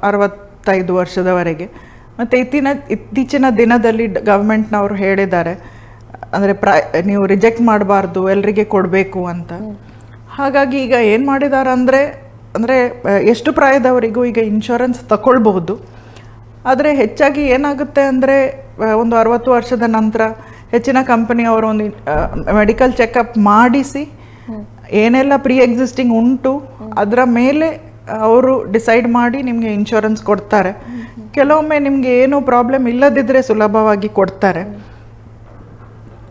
ಅರವತ್ತೈದು ವರ್ಷದವರೆಗೆ. ಮತ್ತು ಇತ್ತಿನ ಇತ್ತೀಚಿನ ದಿನದಲ್ಲಿ ಗವರ್ಮೆಂಟ್ನವರು ಹೇಳಿದ್ದಾರೆ ಅಂದರೆ ಪ್ರೈ ನೀವು ರಿಜೆಕ್ಟ್ ಮಾಡಬಾರ್ದು ಎಲ್ರಿಗೆ ಕೊಡಬೇಕು ಅಂತ. ಹಾಗಾಗಿ ಈಗ ಏನು ಮಾಡಿದ್ದಾರೆ ಅಂದರೆ ಅಂದರೆ ಎಷ್ಟು ಪ್ರಾಯದವರಿಗೂ ಈಗ ಇನ್ಶೂರೆನ್ಸ್ ತಗೊಳ್ಬಹುದು ಆದರೆ ಹೆಚ್ಚಾಗಿ ಏನಾಗುತ್ತೆ ಅಂದರೆ ಒಂದು ಅರವತ್ತು ವರ್ಷದ ನಂತರ ಹೆಚ್ಚಿನ ಕಂಪನಿಯವರು ಒಂದು ಮೆಡಿಕಲ್ ಚೆಕಪ್ ಮಾಡಿಸಿ, ಏನೆಲ್ಲ ಪ್ರೀ ಎಕ್ಸಿಸ್ಟಿಂಗ್ ಉಂಟು, ಅದರ ಮೇಲೆ ಅವರು ಡಿಸೈಡ್ ಮಾಡಿ ನಿಮಗೆ ಇನ್ಶೂರೆನ್ಸ್ ಕೊಡ್ತಾರೆ. ಕೆಲವೊಮ್ಮೆ ನಿಮಗೆ ಏನು ಪ್ರಾಬ್ಲಮ್ ಇಲ್ಲದಿದ್ದರೆ ಸುಲಭವಾಗಿ ಕೊಡ್ತಾರೆ.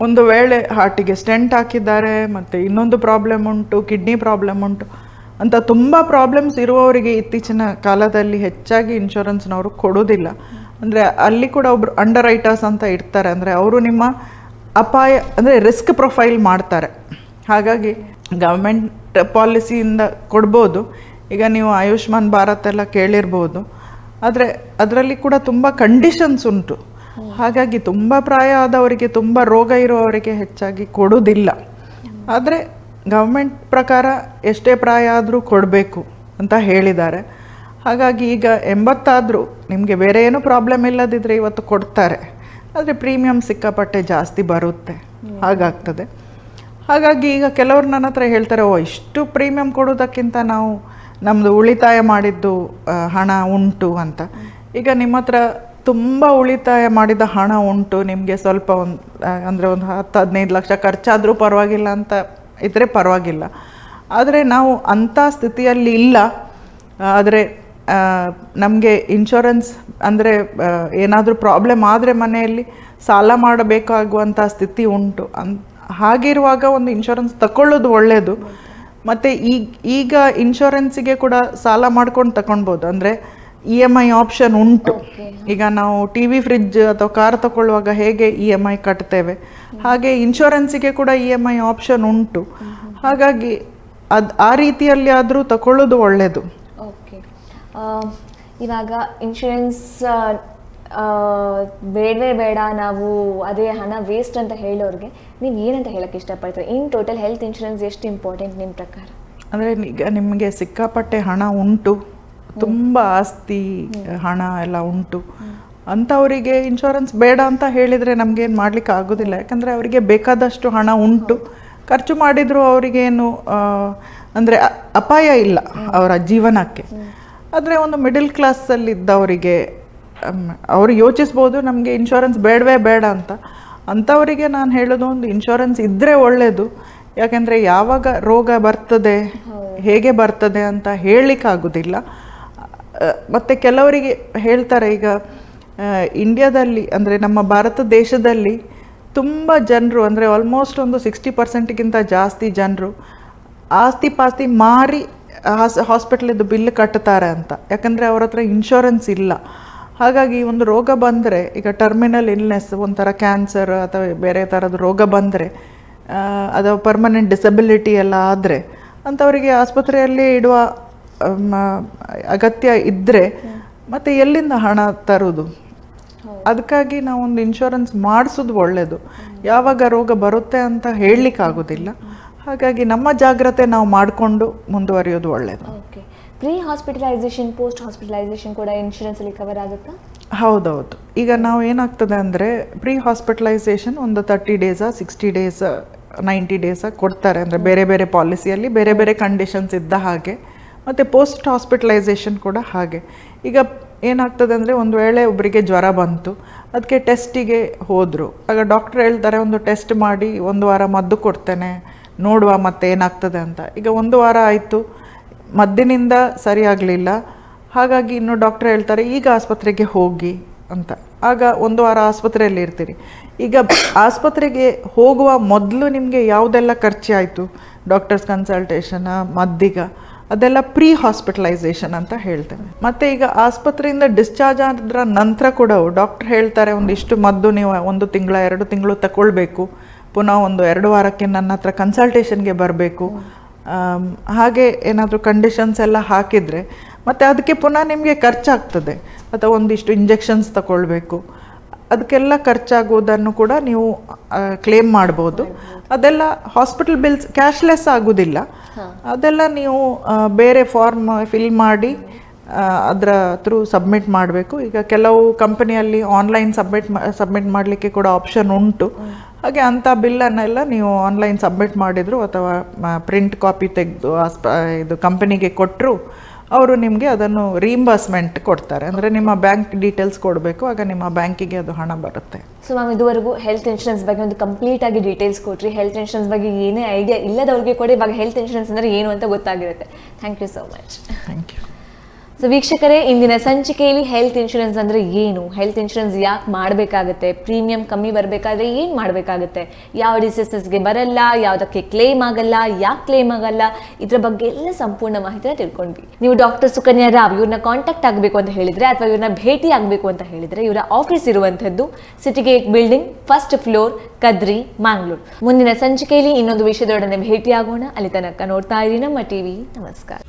ಒಂದು ವೇಳೆ ಹಾರ್ಟಿಗೆ ಸ್ಟೆಂಟ್ ಹಾಕಿದ್ದಾರೆ, ಮತ್ತು ಇನ್ನೊಂದು ಪ್ರಾಬ್ಲಮ್ ಉಂಟು ಕಿಡ್ನಿ ಪ್ರಾಬ್ಲಮ್ ಉಂಟು, ಅಂತ ತುಂಬ ಪ್ರಾಬ್ಲಮ್ಸ್ ಇರುವವರಿಗೆ ಇತ್ತೀಚಿನ ಕಾಲದಲ್ಲಿ ಹೆಚ್ಚಾಗಿ ಇನ್ಶೂರೆನ್ಸ್ನವರು ಕೊಡೋದಿಲ್ಲ. ಅಂದರೆ ಅಲ್ಲಿ ಕೂಡ ಒಬ್ರು ಅಂಡರ್ ರೈಟರ್ಸ್ ಅಂತ ಇರ್ತಾರೆ. ಅಂದರೆ ಅವರು ನಿಮ್ಮ ಅಪಾಯ, ಅಂದರೆ ರಿಸ್ಕ್ ಪ್ರೊಫೈಲ್ ಮಾಡ್ತಾರೆ. ಹಾಗಾಗಿ ಗೌರ್ಮೆಂಟ್ ಪಾಲಿಸಿಯಿಂದ ಕೊಡ್ಬೋದು. ಈಗ ನೀವು ಆಯುಷ್ಮಾನ್ ಭಾರತ್ ಎಲ್ಲ ಕೇಳಿರ್ಬೋದು. ಆದರೆ ಅದರಲ್ಲಿ ಕೂಡ ತುಂಬ ಕಂಡೀಷನ್ಸ್ ಉಂಟು. ಹಾಗಾಗಿ ತುಂಬ ಪ್ರಾಯ ಆದವರಿಗೆ, ತುಂಬ ರೋಗ ಇರುವವರಿಗೆ ಹೆಚ್ಚಾಗಿ ಕೊಡೋದಿಲ್ಲ ಆದರೆ ಗೌರ್ಮೆಂಟ್ ಪ್ರಕಾರ ಎಷ್ಟೇ ಪ್ರಾಯ ಆದರೂ ಕೊಡಬೇಕು ಅಂತ ಹೇಳಿದ್ದಾರೆ. ಹಾಗಾಗಿ ಈಗ ಎಂಬತ್ತಾದರೂ ನಿಮಗೆ ಬೇರೆ ಏನೂ ಪ್ರಾಬ್ಲಮ್ ಇಲ್ಲದಿದ್ದರೆ ಇವತ್ತು ಕೊಡ್ತಾರೆ. ಆದರೆ ಪ್ರೀಮಿಯಂ ಸಿಕ್ಕಾಪಟ್ಟೆ ಜಾಸ್ತಿ ಬರುತ್ತೆ. ಹಾಗಾಗ್ತದೆ. ಹಾಗಾಗಿ ಈಗ ಕೆಲವರು ನನ್ನ ಹತ್ರ ಹೇಳ್ತಾರೆ ಓ ಇಷ್ಟು ಪ್ರೀಮಿಯಂ ಕೊಡೋದಕ್ಕಿಂತ ನಾವು ನಮ್ಮದು ಉಳಿತಾಯ ಮಾಡಿದ್ದು ಹಣ ಉಂಟು ಅಂತ. ಈಗ ನಿಮ್ಮ ಹತ್ರ ತುಂಬ ಉಳಿತಾಯ ಮಾಡಿದ ಹಣ ಉಂಟು ನಿಮಗೆ ಸ್ವಲ್ಪ ಒಂದು ಅಂದರೆ ಒಂದು ಹತ್ತು ಹದಿನೈದು ಲಕ್ಷ ಖರ್ಚಾದರೂ ಪರವಾಗಿಲ್ಲ ಅಂತ ಇದ್ದರೆ ಪರವಾಗಿಲ್ಲ. ಆದರೆ ನಾವು ಅಂಥ ಸ್ಥಿತಿಯಲ್ಲಿ ಇಲ್ಲ. ಆದರೆ ನಮಗೆ ಇನ್ಶೂರೆನ್ಸ್ ಅಂದರೆ ಏನಾದರೂ ಪ್ರಾಬ್ಲಮ್ ಆದರೆ ಮನೆಯಲ್ಲಿ ಸಾಲ ಮಾಡಬೇಕಾಗುವಂಥ ಸ್ಥಿತಿ ಉಂಟು. ಅನ್ ಹಾಗಿರುವಾಗ ಒಂದು ಇನ್ಶೂರೆನ್ಸ್ ತಗೊಳ್ಳೋದು ಒಳ್ಳೆಯದು ಮತ್ತು ಈಗ ಈಗ ಇನ್ಶೂರೆನ್ಸಿಗೆ ಕೂಡ ಸಾಲ ಮಾಡ್ಕೊಂಡು ತಗೊಳ್ಬೋದು ಅಂದರೆ ಇ ಎಂ ಐ ಆಪ್ಷನ್ ಉಂಟು. ಈಗ ನಾವು ಟಿ ವಿ ಫ್ರಿಜ್ ಅಥವಾ ಕಾರ್ ತಗೊಳ್ಳುವಾಗ ಹೇಗೆ ಇ ಎಂ ಐ ಕಟ್ತೇವೆ? ಹಾಗೆ ಇನ್ಶೂರೆನ್ಸಿಗೆ ಕೂಡ ಇ ಎಂ ಐ ಆಪ್ಷನ್ ಉಂಟು. ಹಾಗಾಗಿ ಅದು ಆ ರೀತಿಯಲ್ಲಿ ಆದರೂ ತಗೊಳ್ಳೋದು ಒಳ್ಳೆಯದು ಇವಾಗ ಇನ್ಶೂರೆನ್ಸ್ ಬೇಡವೇ ಬೇಡ ನಾವು ಅದೇ ಹಣ ವೇಸ್ಟ್ ಅಂತ ಹೇಳೋರಿಗೆ ನೀವು ಏನಂತ ಹೇಳಕ್ಕೆ ಇಷ್ಟಪಡ್ತೀರಿ? ಇನ್ ಟೋಟಲ್ ಹೆಲ್ತ್ ಇನ್ಶೂರೆನ್ಸ್ ಎಷ್ಟು ಇಂಪಾರ್ಟೆಂಟ್ ನಿಮ್ಮ ಪ್ರಕಾರ? ಅಂದರೆ ಈಗ ನಿಮಗೆ ಸಿಕ್ಕಾಪಟ್ಟೆ ಹಣ ಉಂಟು. ತುಂಬ ಆಸ್ತಿ ಹಣ ಎಲ್ಲ ಉಂಟು. ಅಂಥವರಿಗೆ ಇನ್ಶೂರೆನ್ಸ್ ಬೇಡ ಅಂತ ಹೇಳಿದರೆ ನಮಗೇನು ಮಾಡಲಿಕ್ಕೆ ಆಗೋದಿಲ್ಲ. ಯಾಕಂದರೆ ಅವರಿಗೆ ಬೇಕಾದಷ್ಟು ಹಣ ಉಂಟು. ಖರ್ಚು ಮಾಡಿದರೂ ಅವರಿಗೇನು ಅಂದರೆ ಅಪಾಯ ಇಲ್ಲ ಅವರ ಜೀವನಕ್ಕೆ. ಆದರೆ ಒಂದು ಮಿಡಲ್ ಕ್ಲಾಸಲ್ಲಿದ್ದವರಿಗೆ ಅವರು ಯೋಚಿಸ್ಬೋದು ನಮಗೆ ಇನ್ಶೂರೆನ್ಸ್ ಬೇಡವೇ ಬೇಡ ಅಂತ. ಅಂಥವರಿಗೆ ನಾನು ಹೇಳೋದು ಒಂದು ಇನ್ಶೂರೆನ್ಸ್ ಇದ್ದರೆ ಒಳ್ಳೆಯದು ಯಾಕೆಂದರೆ ಯಾವಾಗ ರೋಗ ಬರ್ತದೆ ಹೇಗೆ ಬರ್ತದೆ ಅಂತ ಹೇಳಲಿಕ್ಕಾಗೋದಿಲ್ಲ. ಮತ್ತು ಕೆಲವರಿಗೆ ಹೇಳ್ತಾರೆ ಈಗ ಇಂಡಿಯಾದಲ್ಲಿ ಅಂದರೆ ನಮ್ಮ ಭಾರತ ದೇಶದಲ್ಲಿ ತುಂಬ ಜನರು ಅಂದರೆ ಆಲ್ಮೋಸ್ಟ್ ಒಂದು ಸಿಕ್ಸ್ಟಿ ಪರ್ಸೆಂಟ್ಗಿಂತ ಜಾಸ್ತಿ ಜನರು ಆಸ್ತಿ ಪಾಸ್ತಿ ಮಾರಿ ಹಾಸ್ ಹಾಸ್ಪಿಟ್ಲಿದ್ದು ಬಿಲ್ ಕಟ್ತಾರೆ ಅಂತ. ಯಾಕಂದರೆ ಅವ್ರ ಹತ್ರ ಇನ್ಶೂರೆನ್ಸ್ ಇಲ್ಲ. ಹಾಗಾಗಿ ಒಂದು ರೋಗ ಬಂದರೆ, ಈಗ ಟರ್ಮಿನಲ್ ಇಲ್ನೆಸ್ ಒಂಥರ ಕ್ಯಾನ್ಸರ್ ಅಥವಾ ಬೇರೆ ಥರದ ರೋಗ ಬಂದರೆ ಅಥವಾ ಪರ್ಮನೆಂಟ್ ಡಿಸಬಿಲಿಟಿ ಎಲ್ಲ ಆದರೆ, ಅಂಥವರಿಗೆ ಆಸ್ಪತ್ರೆಯಲ್ಲಿ ಇಡುವ ಅಗತ್ಯ ಇದ್ದರೆ ಮತ್ತು ಎಲ್ಲಿಂದ ಹಣ ತರುವುದು ಅದಕ್ಕಾಗಿ ನಾವೊಂದು ಇನ್ಶೂರೆನ್ಸ್ ಮಾಡಿಸೋದು ಒಳ್ಳೆಯದು ಯಾವಾಗ ರೋಗ ಬರುತ್ತೆ ಅಂತ ಹೇಳಲಿಕ್ಕಾಗೋದಿಲ್ಲ. ಹಾಗಾಗಿ ನಮ್ಮ ಜಾಗ್ರತೆ ನಾವು ಮಾಡಿಕೊಂಡು ಮುಂದುವರಿಯೋದು ಒಳ್ಳೆಯದು okay pre hospitalisation post hospitalisation ಕೂಡ ಇನ್ಶೂರೆನ್ಸಲ್ಲಿ ಕವರ್ ಆಗುತ್ತಾ? ಹೌದೌದು. ಈಗ ನಾವು ಏನಾಗ್ತದೆ ಅಂದರೆ ಪ್ರೀ ಹಾಸ್ಪಿಟಲೈಸೇಷನ್ ಒಂದು thirty days sixty days ninety days ಕೊಡ್ತಾರೆ. ಅಂದರೆ ಬೇರೆ ಬೇರೆ ಪಾಲಿಸಿಯಲ್ಲಿ ಬೇರೆ ಬೇರೆ ಕಂಡೀಷನ್ಸ್ ಇದ್ದ ಹಾಗೆ. ಮತ್ತು ಪೋಸ್ಟ್ ಹಾಸ್ಪಿಟಲೈಸೇಷನ್ ಕೂಡ ಹಾಗೆ. ಈಗ ಏನಾಗ್ತದೆ ಅಂದರೆ ಒಂದು ವೇಳೆ ಒಬ್ಬರಿಗೆ ಜ್ವರ ಬಂತು ಅದಕ್ಕೆ ಟೆಸ್ಟಿಗೆ ಹೋದರು. ಆಗ ಡಾಕ್ಟ್ರ್ ಹೇಳ್ತಾರೆ ಒಂದು ಟೆಸ್ಟ್ ಮಾಡಿ ಒಂದು ವಾರ ಮದ್ದು ಕೊಡ್ತೇನೆ. ನೋಡುವ ಮತ್ತೆ ಏನಾಗ್ತದೆ ಅಂತ. ಈಗ ಒಂದು ವಾರ ಆಯಿತು, ಮದ್ದಿನಿಂದ ಸರಿ ಆಗಲಿಲ್ಲ. ಹಾಗಾಗಿ ಇನ್ನು ಡಾಕ್ಟರ್ ಹೇಳ್ತಾರೆ, ಈಗ ಆಸ್ಪತ್ರೆಗೆ ಹೋಗಿ ಅಂತ. ಆಗ ಒಂದು ವಾರ ಆಸ್ಪತ್ರೆಯಲ್ಲಿ ಇರ್ತೀರಿ. ಈಗ ಆಸ್ಪತ್ರೆಗೆ ಹೋಗುವ ಮೊದಲು ನಿಮಗೆ ಯಾವುದೆಲ್ಲ ಖರ್ಚಾಯಿತು ಡಾಕ್ಟರ್ಸ್ ಕನ್ಸಲ್ಟೇಷನ, ಮದ್ದಿಗ? ಅದೆಲ್ಲ ಪ್ರೀ ಹಾಸ್ಪಿಟಲೈಸೇಷನ್ ಅಂತ ಹೇಳ್ತೇವೆ ಮತ್ತು ಈಗ ಆಸ್ಪತ್ರೆಯಿಂದ ಡಿಸ್ಚಾರ್ಜ್ ಆದ್ರ ನಂತರ ಕೂಡ ಡಾಕ್ಟರ್ ಹೇಳ್ತಾರೆ, ಒಂದಿಷ್ಟು ಮದ್ದು ನೀವು ಒಂದು ತಿಂಗಳ, ಎರಡು ತಿಂಗಳು ತಗೊಳ್ಬೇಕು. ಪುನಃ ಒಂದು ಎರಡು ವಾರಕ್ಕೆ ನನ್ನ ಹತ್ರ ಕನ್ಸಲ್ಟೇಷನ್ಗೆ ಬರಬೇಕು. ಹಾಗೆ ಏನಾದರೂ ಕಂಡೀಷನ್ಸ್ ಎಲ್ಲ ಹಾಕಿದರೆ ಮತ್ತು ಅದಕ್ಕೆ ಪುನಃ ನಿಮಗೆ ಖರ್ಚಾಗ್ತದೆ. ಅಥವಾ ಒಂದಿಷ್ಟು ಇಂಜೆಕ್ಷನ್ಸ್ ತಗೊಳ್ಬೇಕು. ಅದಕ್ಕೆಲ್ಲ ಖರ್ಚಾಗುವುದನ್ನು ಕೂಡ ನೀವು ಕ್ಲೇಮ್ ಮಾಡ್ಬೋದು. ಅದೆಲ್ಲ ಹಾಸ್ಪಿಟಲ್ ಬಿಲ್ಸ್ ಕ್ಯಾಶ್ಲೆಸ್ ಆಗೋದಿಲ್ಲ. ಅದೆಲ್ಲ ನೀವು ಬೇರೆ ಫಾರ್ಮ್ ಫಿಲ್ ಮಾಡಿ ಅದರ ಥ್ರೂ ಸಬ್ಮಿಟ್ ಮಾಡಬೇಕು. ಈಗ ಕೆಲವು ಕಂಪನಿಯಲ್ಲಿ ಆನ್ಲೈನ್ ಸಬ್ಮಿಟ್ ಸಬ್ಮಿಟ್ ಮಾಡಲಿಕ್ಕೆ ಕೂಡ ಆಪ್ಷನ್ ಉಂಟು. ಹಾಗೆ ಅಂಥ ಬಿಲ್ಲನ್ನೆಲ್ಲ ನೀವು ಆನ್ಲೈನ್ ಸಬ್ಮಿಟ್ ಮಾಡಿದರು ಅಥವಾ ಪ್ರಿಂಟ್ ಕಾಪಿ ತೆಗೆದು ಆಸ್ಪ ಇದು ಕಂಪನಿಗೆ ಕೊಟ್ಟರು ಅವರು ನಿಮಗೆ ಅದನ್ನು ರೀಂಬರ್ಸ್ಮೆಂಟ್ ಕೊಡ್ತಾರೆ. ಅಂದರೆ ನಿಮ್ಮ ಬ್ಯಾಂಕ್ ಡೀಟೇಲ್ಸ್ ಕೊಡಬೇಕು ಆಗ ನಿಮ್ಮ ಬ್ಯಾಂಕಿಗೆ ಅದು ಹಣ ಬರುತ್ತೆ. ಸೊ ಮ್ಯಾಮ್ ಇದುವರೆಗೂ ಹೆಲ್ತ್ ಇನ್ಶೂರೆನ್ಸ್ ಬಗ್ಗೆ ಒಂದು ಕಂಪ್ಲೀಟ್ ಆಗಿ ಡೀಟೇಲ್ಸ್ ಕೊಟ್ರಿ. ಹೆಲ್ತ್ ಇನ್ಶೂರೆನ್ಸ್ ಬಗ್ಗೆ ಏನೇ ಐಡಿಯಾ ಇಲ್ಲದವ್ರಿಗೆ ಕೂಡ. ಇವಾಗ ಹೆಲ್ತ್ ಇನ್ಶೂರೆನ್ಸ್ ಅಂದರೆ ಏನು ಅಂತ ಗೊತ್ತಾಗಿರುತ್ತೆ. Thank you so much thank you so ವೀಕ್ಷಕರೇ, ಇಂದಿನ ಸಂಚಿಕೆಯಲ್ಲಿ ಹೆಲ್ತ್ ಇನ್ಶೂರೆನ್ಸ್ ಅಂದರೆ ಏನು? ಹೆಲ್ತ್ ಇನ್ಶೂರೆನ್ಸ್ ಯಾಕೆ ಮಾಡಬೇಕಾಗುತ್ತೆ? ಪ್ರೀಮಿಯಂ ಕಮ್ಮಿ ಬರಬೇಕಾದ್ರೆ ಏನು ಮಾಡಬೇಕಾಗುತ್ತೆ? ಯಾವ ಡಿಸೀಸಸ್ಗೆ ಬರಲ್ಲ, ಯಾವುದಕ್ಕೆ ಕ್ಲೇಮ್ ಆಗಲ್ಲ, ಯಾಕೆ ಕ್ಲೇಮ್ ಆಗಲ್ಲ? ಇದರ ಬಗ್ಗೆ ಎಲ್ಲ ಸಂಪೂರ್ಣ ಮಾಹಿತಿನ ತಿಳ್ಕೊಂಡ್ವಿ. ನೀವು ಡಾಕ್ಟರ್ ಸುಕನ್ಯಾ ರಾವ್, ಇವ್ರನ್ನ ಕಾಂಟ್ಯಾಕ್ಟ್ ಆಗಬೇಕು ಅಂತ ಹೇಳಿದರೆ, ಅಥವಾ ಇವ್ರನ್ನ ಭೇಟಿ ಆಗಬೇಕು ಅಂತ ಹೇಳಿದರೆ, ಇವರ ಆಫೀಸ್ ಇರುವಂಥದ್ದು city gate building first floor Kadri Mangalore ಮುಂದಿನ ಸಂಚಿಕೆಯಲ್ಲಿ ಇನ್ನೊಂದು ವಿಷಯದೊಡನೆ ಭೇಟಿಯಾಗೋಣ. ಅಲ್ಲಿ ತನಕ ನೋಡ್ತಾ ಇರಿ ನಮ್ಮ ಟಿವಿ ನಮಸ್ಕಾರ.